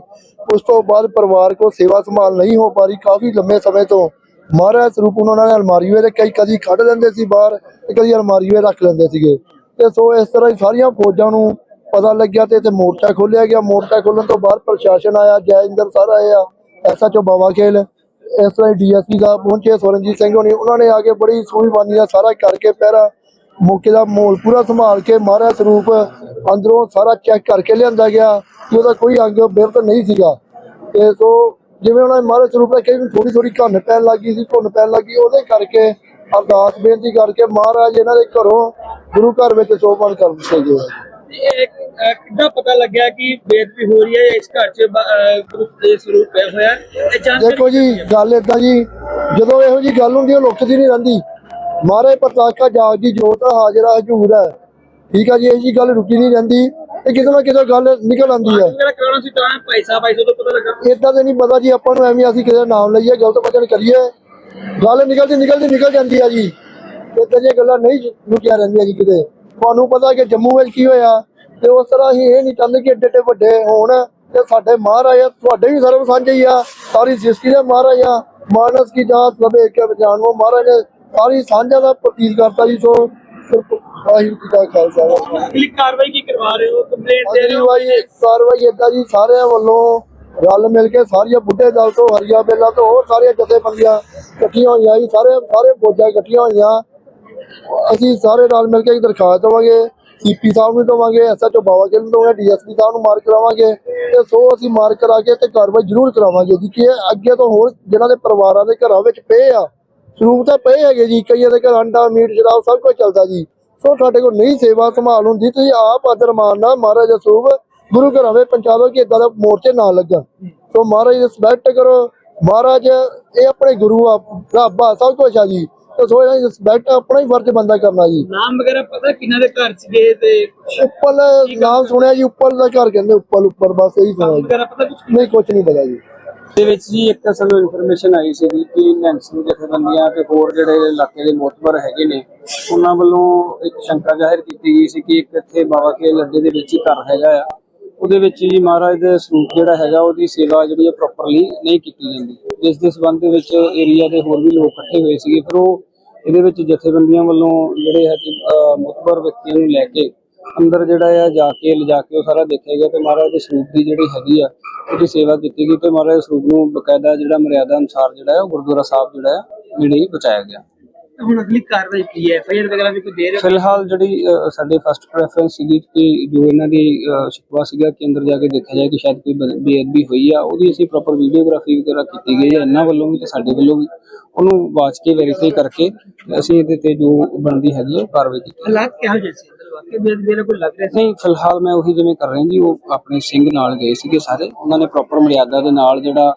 ਉਸ ਤੋਂ ਬਾਅਦ ਪਰਿਵਾਰ ਕੋ ਸੇਵਾ ਸੰਭਾਲ ਨਹੀਂ ਹੋ ਪਾ ਰਹੀ। ਕਾਫੀ ਲੰਮੇ ਸਮੇਂ ਤੋਂ ਮਹਾਰਾਜ ਸਰੂਪ ਉਹਨਾਂ ਨੇ ਅਲਮਾਰੀ ਵਿੱਚ ਕਈ ਕਦੀ ਕੱਢ ਲੈਂਦੇ ਸੀ ਬਾਹਰ ਤੇ ਕਦੀ ਅਲਮਾਰੀ ਰੱਖ ਲੈਂਦੇ ਸੀਗੇ। ਤੇ ਸੋ ਇਸ ਤਰ੍ਹਾਂ ਹੀ ਸਾਰੀਆਂ ਫੌਜਾਂ ਨੂੰ ਪਤਾ ਲੱਗਿਆ ਤੇ ਤੇ ਮੋਰਚਾ ਖੋਲਿਆ ਗਿਆ। ਮੋਰਚਾ ਖੋਲਣ ਤੋਂ ਬਾਅਦ ਪ੍ਰਸ਼ਾਸਨ ਆਇਆ ਜੈਇੰਦਰ ਸਰ ਆਏ ਆ ਐਸਐਚਓ ਬਾਵਾ ਖੇਲ। ਇਸ ਤਰ੍ਹਾਂ ਹੀ ਡੀਐਸਪੀ ਸਾਹਿਬ ਪਹੁੰਚੇ, ਸਵਰਨਜੀਤ ਸਿੰਘ ਹੋਣੀ, ਉਹਨਾਂ ਨੇ ਆ ਕੇ ਬੜੀ ਸੂਝਵਾਨੀ ਨਾਲ ਸਾਰਾ ਕਰਕੇ ਪਹਿਰਾ ਮੌਕੇ ਦਾ ਮਾਹੌਲ ਪੂਰਾ ਸੰਭਾਲ ਕੇ ਮਹਾਰਾਜ ਸਰੂਪ ਅੰਦਰੋਂ ਸਾਰਾ ਚੈੱਕ ਕਰਕੇ ਲਿਆਂਦਾ ਗਿਆ ਕਿ ਉਹਦਾ ਕੋਈ ਅੰਗ ਬਿਰਤ ਨਹੀਂ ਸੀਗਾ। ਤੇ ਸੋ ਜਿਵੇਂ ਉਹਨਾਂ ਮਹਾਰਾਜ ਸਰੂਪ ਰੱਖਿਆ ਵੀ ਥੋੜੀ ਥੋੜੀ ਘੁੰਨ ਪੈਣ ਲੱਗੀ ਸੀ ਘੁੰਨ ਪੈਣ ਲੱਗੀ ਉਹਦੇ ਕਰਕੇ ਅਰਦਾਸ ਬੇਨਤੀ ਕਰਕੇ ਮਹਾਰਾਜ ਇਹਨਾਂ ਦੇ ਘਰੋਂ ਗੁਰੂ ਘਰ ਵਿੱਚ ਸੋਪਨ ਕਰ ਦਿੱਤੇ ਗਏ। ਕਿੱਦਾਂ ਪਤਾ ਲੱਗਿਆ ਕਿ ਬੇਅਦਬੀ ਹੋ ਰਹੀ ਹੈ ਇਸ ਘਰ 'ਚ ਗੁਰੂ ਦੇ ਸਰੂਪ ਪਿਆ ਹੋਇਆ ਦੇਖੋ ਜੀ ਗੱਲ ਏਦਾਂ ਜੀ ਜਦੋਂ ਇਹੋ ਜੀ ਗੱਲ ਹੁੰਦੀ ਉਹ ਲੁਕਦੀ ਨਹੀਂ ਰਹਿੰਦੀ। ਮਹਾਰਾਜ ਪ੍ਰਤਾਕਾ ਜਾਗ ਦੀ ਜੋਤ ਹਾਜ਼ਰਾ ਹਜੂਰ ਹੈ। ਠੀਕ ਆ ਜੀ ਇਹ ਜੀ ਗੱਲ ਰੁਕੀ ਨਹੀਂ ਰਹਿੰਦੀ। ਇਹ ਕਿਤੇ ਨਾ ਕਿਤੇ ਗੱਲ ਨਿਕਲ ਆਉਂਦੀ ਹੈ। ਵਗੈਰਾ ਕਰਾਉਣਾ ਸੀ ਤਾਂ ਪੈਸਾ ਪੈਸੇ ਤੋਂ ਪਤਾ ਲੱਗਾ। ਇਦਾਂ ਤੇ ਨਹੀਂ ਪਤਾ ਜੀ ਆਪਾਂ ਨੂੰ ਐਵੇਂ ਅਸੀਂ ਕਿਸੇ ਨਾਮ ਲਈਏ ਗਲਤ ਵਚਨ ਕਰੀਏ। ਗੱਲ ਨਿਕਲਦੀ ਨਿਕਲਦੀ ਨਿਕਲ ਜਾਂਦੀ ਆ ਜੀ। ਇਦਾਂ ਦੀਆਂ ਗੱਲਾਂ ਨਹੀਂ ਲੁਕੀਆਂ ਰਹਿੰਦੀਆਂ ਜੀ ਕਿਤੇ। ਤੁਹਾਨੂੰ ਪਤਾ ਕਿ ਜੰਮੂ ਵਿੱਚ ਕੀ ਹੋਇਆ ਤੇ ਉਸ ਤਰ੍ਹਾਂ ਹੀ ਇਹ ਨਹੀਂ ਚਾਹੁੰਦੇ ਕਿ ਏਡੇ ਏਡੇ ਵੱਡੇ ਹੋਣ ਤੇ ਸਾਡੇ ਮਹਾਰਾਜ ਤੁਹਾਡੇ ਵੀ ਸਰਬ ਸਾਂਝੇ ਹੀ ਆ। ਸਾਰੀ ਸ੍ਰਿਸ਼ਟੀ ਦੇ ਮਹਾਰਾਜ ਆ। ਮਾਨਸ ਕੀ ਜਾਤ ਸਭੇ ਕੇ ਜਾਣੋ ਮਹਾਰਾਜ ਸਾਰੀ ਸਾਂਝਾ ਦਾ ਪ੍ਰਤੀਕ ਕਰਤਾ ਜੀ ਸੋ ਵਾਹਿਗੁਰੂ ਜੀ ਦਾ ਖਾਲਸਾ। ਅਗਲੀ ਕਾਰਵਾਈ ਕੀ ਕਰਵਾ ਰਹੇ ਹੋ? ਕੰਪਲੇਂਟ ਦੇ ਰਹੇ ਹੋ? ਵਾਰੀ ਕਾਰਵਾਈ ਏਦਾਂ ਜੀ ਸਾਰਿਆਂ ਵੱਲੋਂ ਰਲ ਮਿਲ ਕੇ ਸਾਰੀਆਂ ਬੁੱਢੇ ਦਲ ਤੋਂ ਹਰੀਆ ਬੇਲਾ ਤੋਂ ਹੋਰ ਸਾਰੀਆਂ ਜਥੇਬੰਦੀਆਂ ਇਕੱਠੀਆਂ ਹੋਈਆਂ ਜੀ ਸਾਰੇ ਸਾਰੇ ਫੌਜਾਂ ਇਕੱਠੀਆਂ ਹੋਈਆਂ। ਅਸੀਂ ਸਾਰੇ ਨਾਲ ਮਿਲ ਕੇ ਦਰਖਾਸਤ ਦੇਵਾਂਗੇ ਸੀਪੀ ਸਾਹਿਬ ਨੂੰ ਦੇਵਾਂਗੇ ਐਸਐਚਓ ਬਾਵਾ ਕੇ ਨੂੰ ਦੇਵਾਂਗੇ ਡੀਐਸਪੀ ਸਾਹਿਬ ਨੂੰ ਮਾਰਕ ਕਰਾਵਾਂਗੇ ਤੇ ਸੋ ਅਸੀਂ ਮਾਰਕ ਕਰਾ ਕੇ ਤੇ ਕਾਰਵਾਈ ਜ਼ਰੂਰ ਕਰਾਵਾਂਗੇ ਜੀ ਕਿ ਅੱਗੇ ਤੋਂ ਹੋਰ ਜਿਨ੍ਹਾਂ ਦੇ ਪਰਿਵਾਰਾਂ ਦੇ ਘਰਾਂ ਵਿੱਚ ਪਏ ਆ ਸਰੂਪ ਤਾਂ ਪਏ ਹੈਗੇ ਜੀ ਕਈਆਂ ਦੇ ਘਰ ਅੰਡਾ ਮੀਟ ਸ਼ਰਾਬ ਸਭ ਕੁਝ ਚੱਲਦਾ ਜੀ। ਸੋ ਸਾਡੇ ਕੋਲ ਨਹੀਂ ਸੇਵਾ ਸੰਭਾਲ ਹੁੰਦੀ ਤੁਸੀਂ ਆਪ ਆਦਰ ਮਾਨਣਾ ਮਹਾਰਾਜ ਦਾ ਸਰੂਪ ਗੁਰੂ ਘਰਾਂ ਪਹੁੰਚਾ ਦਿਓ ਕਿ ਇਦਾਂ ਦੇ ਮੋਰਚੇ ਨਾ ਲੱਗਣ। ਸੋ ਮਹਾਰਾਜ ਰਿਸਪੈਕਟ ਕਰੋ। ਮਹਾਰਾਜ ਇਹ ਆਪਣੇ ਗੁਰੂ ਆ ਰੱਬ ਆ ਸਭ ਕੁਝ ਆ ਜੀ। ਤੇ ਸੋ ਇਹਨਾਂ ਦੀ ਰਿਸਪੈਕਟ ਆਪਣਾ ਹੀ ਫਰਜ਼ ਬੰਦਾ ਕਰਨਾ ਜੀ। ਨਾਮ ਵਗੈਰਾ ਪਤਾ ਕਿਹਨਾਂ ਦੇ ਘਰ ਚ ਗਏ ਤੇ ਉੱਪਰ ਨਾਮ ਸੁਣਿਆ ਜੀ ਉੱਪਰ ਦਾ ਘਰ ਕਹਿੰਦੇ ਉੱਪਰ ਉੱਪਰ ਬਸ ਇਹੀ ਸੁਣਿਆ ਜੀ। ਵਗੈਰਾ ਪਤਾ ਕੁਝ ਨਹੀਂ ਕੁਝ ਨਹੀਂ ਪਤਾ ਜੀ। ਦੇ ਵਿੱਚ ਜੀ ਇੱਕ ਸਾਨੂੰ ਇਨਫੋਰਮੇਸ਼ਨ ਆਈ ਸੀ ਕਿ ਨੈਂਸੀ ਜਥੇਬੰਦੀਆਂ ਤੇ ਹੋਰ ਜਿਹੜੇ ਇਲਾਕੇ ਦੇ ਮੋਤਬਰ ਹੈਗੇ ਨੇ, ਉਹਨਾਂ ਵੱਲੋਂ ਇੱਕ ਸ਼ੰਕਾ ਜ਼ਾਹਿਰ ਕੀਤੀ ਗਈ ਸੀ ਕਿ ਇੱਕ ਇੱਥੇ ਬਾਬਾ ਕੇ ਲੱਡੇ ਦੇ ਵਿੱਚ ਹੀ ਘਰ ਹੈਗਾ ਆ। ਉਹਦੇ ਵਿੱਚ ਜੀ ਮਹਾਰਾਜ ਦੇ ਸਰੂਪ ਜਿਹੜਾ ਹੈਗਾ, ਉਹਦੀ ਸੇਵਾ ਜਿਹੜੀ ਹੈ ਪ੍ਰੋਪਰਲੀ ਨਹੀਂ ਕੀਤੀ ਜਾਂਦੀ। ਇਸ ਦੇ ਸਬੰਧ ਦੇ ਵਿੱਚ ਏਰੀਆ ਦੇ ਹੋਰ ਵੀ ਲੋਕ ਇਕੱਠੇ ਹੋਏ ਸੀਗੇ, ਫਿਰ ਉਹ ਇਹਦੇ ਵਿੱਚ ਜਥੇਬੰਦੀਆਂ ਵੱਲੋਂ ਜਿਹੜੇ ਹੈ ਕਿ ਮੁਤਬਰ ਵਿਅਕਤੀਆਂ ਨੂੰ ਲੈ ਕੇ ਅੰਦਰ ਜਿਹੜਾ ਆ ਜਾ ਕੇ ਲਿਜਾ ਕੇ ਉਹ ਸਾਰਾ ਦੇਖਿਆ ਗਿਆ ਤੇ ਮਹਾਰਾਜ ਦੇ ਸਰੂਪ ਦੀ ਜਿਹੜੀ ਹੈਗੀ ਆ ਉਹਦੀ ਸੇਵਾ ਕੀਤੀ ਗਈ ਤੇ ਮਹਾਰਾਜ ਸਰੂਪ ਨੂੰ ਬਕਾਇਦਾ ਜਿਹੜਾ ਮਰਿਆਦਾ ਅਨੁਸਾਰ ਜਿਹੜਾ ਹੈ ਉਹ ਗੁਰਦੁਆਰਾ ਸਾਹਿਬ ਜਿਹੜਾ ਹੈ ਨੇੜੇ ਹੀ ਬਚਾਇਆ ਗਿਆ। ਹੁਣ ਅਗਲੀ ਕਾਰਵਾਈ ਕੀ ਹੈ? ਐਫਆਈਆਰ ਵਗੈਰਾ ਵੀ ਕੋਈ ਦੇ ਰਹੇ? ਫਿਲਹਾਲ ਜਿਹੜੀ ਸਾਡੇ ਫਸਟ ਪ੍ਰੈਫਰੈਂਸ ਸੀਗੀ ਕਿ ਜੋ ਇਹਨਾਂ ਦੀ ਸ਼ਿਕਵਾ ਸੀਗਾ ਕਿ ਅੰਦਰ ਜਾ ਕੇ ਦੇਖਿਆ ਜਾਏ ਕਿ ਸ਼ਾਇਦ ਕੋਈ ਬੇਅਦਬੀ ਹੋਈ ਆ ਉਹਦੀ ਅਸੀਂ ਪ੍ਰੋਪਰ ਵੀਡੀਓਗ੍ਰਾਫੀ ਵਗੈਰਾ ਕੀਤੀ ਗਈ ਹੈ ਇਹਨਾਂ ਵੱਲੋਂ ਵੀ ਤੇ ਸਾਡੇ ਵੱਲੋਂ ਵੀ। ਉਹਨੂੰ ਵਾਚ ਕੇ ਵੈਰੀਫਾਈ ਕਰਕੇ ਅਸੀਂ ਇਹਦੇ ਤੇ ਜੋ ਬਣਦੀ ਹੈਗੀ ਹੈ ਕਾਰਵਾਈ ਕੀਤੀ ਹਾਲਾਤ ਕਿਹੋ ਜਿਹੇ ਸੀ? ਅੰਦਰ ਵਾਕਈ ਕੋਈ ਲੱਗ ਰਿਹਾ ਨਹੀਂ, ਫਿਲਹਾਲ ਮੈਂ ਉਹੀ ਜਿਵੇਂ ਕਰ ਰਿਹਾ ਜੀ, ਉਹ ਆਪਣੇ ਸਿੰਘ ਨਾਲ ਗਏ ਸੀਗੇ ਸਾਰੇ। ਉਹਨਾਂ ਨੇ ਪ੍ਰੋਪਰ ਮਰਿਆਦਾ ਦੇ ਨਾਲ ਜਿਹੜਾ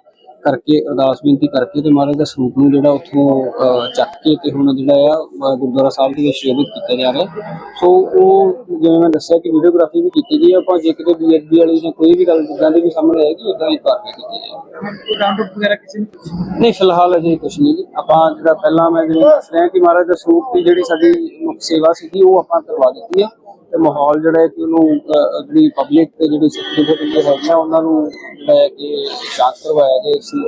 ਕਰਕੇ, ਅਰਦਾਸ ਬੇਨਤੀ ਕਰਕੇ ਤੇ ਮਹਾਰਾਜ ਦਾ ਸਰੂਪ ਨੂੰ ਜਿਹੜਾ ਉੱਥੋਂ ਚੱਕ ਕੇ ਤੇ ਹੁਣ ਜਿਹੜਾ ਆ ਗੁਰਦੁਆਰਾ ਸਾਹਿਬ ਦੇ ਵਿੱਚ ਸ਼ੋਭਿਤ ਕੀਤਾ ਜਾ ਰਿਹਾ। ਸੋ ਉਹ ਜਿਵੇਂ ਮੈਂ ਦੱਸਿਆ ਕਿ ਵੀਡੀਓਗ੍ਰਾਫੀ ਵੀ ਕੀਤੀ ਗਈ ਆਪਾਂ ਜੇ ਕਿਤੇ ਬੀਐਸਬੀ ਵਾਲੀ ਜਾਂ ਕੋਈ ਵੀ ਗੱਲ ਜਿੱਦਾਂ ਦੀ ਵੀ ਸਾਹਮਣੇ ਆਏਗੀ ਉਦਾਂ ਹੀ ਕਾਰਵਾਈ ਕੀਤੀ ਜਾਏਗੀ। ਰਾਉਂਡ ਅਪ ਵਗੈਰਾ ਕਿਸੇ ਨੂੰ ਨਹੀਂ, ਫਿਲਹਾਲ ਅਜੇ ਕੁਝ ਨਹੀਂ ਆਪਾਂ ਜਿਹੜਾ ਪਹਿਲਾਂ ਮੈਂ ਜਿਵੇਂ ਦੱਸ ਰਿਹਾ ਕਿ ਮਹਾਰਾਜ ਦਾ ਸਰੂਪ ਦੀ ਜਿਹੜੀ ਸਾਡੀ ਮੁੱਖ ਸੇਵਾ ਸੀਗੀ, ਉਹ ਆਪਾਂ ਕਰਵਾ ਦਿੱਤੀ ਆ। ਤੇ ਮਾਹੌਲ ਜਿਹੜਾ ਹੈ ਕਿ ਉਹਨੂੰ ਅਹ, ਜਿਹੜੀ ਪਬਲਿਕ ਤੇ ਜਿਹੜੀ ਸਿੱਖੀ ਦੇ ਹੈਗੀਆਂ ਉਹਨਾਂ ਨੂੰ ਜਿਹੜਾ ਹੈ ਕਿ ਸ਼ਾਂਤ ਕਰਵਾਇਆ ਗਿਆ ਸੀ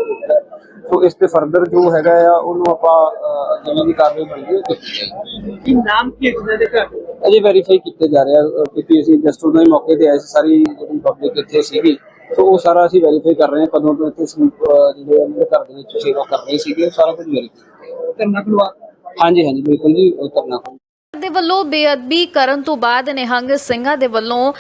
ਸੋ ਇਸ ਤੇ ਫਰਦਰ ਜੋ ਹੈਗਾ ਆ ਉਹਨੂੰ ਆਪਾਂ ਅਹ, ਜਿਵੇਂ ਦੀ ਕਾਰਵਾਈ ਬਣਦੀ ਹੈ ਉਹ ਕੀਤੀ ਜਾਏਗੀ। ਕੀ ਨਾਮ ਕੀ ਹੈ ਦੇ ਘਰ? ਅਜੇ ਵੈਰੀਫਾਈ ਕੀਤੇ ਜਾ ਰਿਹਾ ਅਹ, ਕਿਉਂਕਿ ਅਸੀਂ ਜਸਟ ਉਦੋਂ ਹੀ ਮੌਕੇ ਤੇ ਆਏ ਸੀ ਸਾਰੀ ਜਿਹੜੀ ਪਬਲਿਕ ਇੱਥੇ ਸੀਗੀ। ਸੋ ਉਹ ਸਾਰਾ ਅਸੀਂ ਵੈਰੀਫਾਈ ਕਰ ਰਹੇ ਹਾਂ ਕਦੋਂ ਤੋਂ ਇੱਥੇ ਅਹ, ਜਿਹੜੇ ਉਹਨਾਂ ਦੇ ਘਰ ਦੇ ਵਿੱਚ ਸੇਵਾ ਕਰ ਰਹੇ ਸੀਗੇ ਉਹ ਸਾਰਾ ਕੁਝ ਵੈਰੀਫਾਈ ਕਰਨਾ ਖਲਵਾ ਹਾਂਜੀ ਹਾਂਜੀ ਬਿਲਕੁਲ ਜੀ ਉਹ ਕਰਨਾ ਦੇ ਵੱਲੋਂ ਬੇਅਦਬੀ ਕਰਨ ਤੋਂ ਬਾਅਦ ਨਿਹੰਗ ਸਿੰਘਾਂ ਦੇ ਵੱਲੋਂ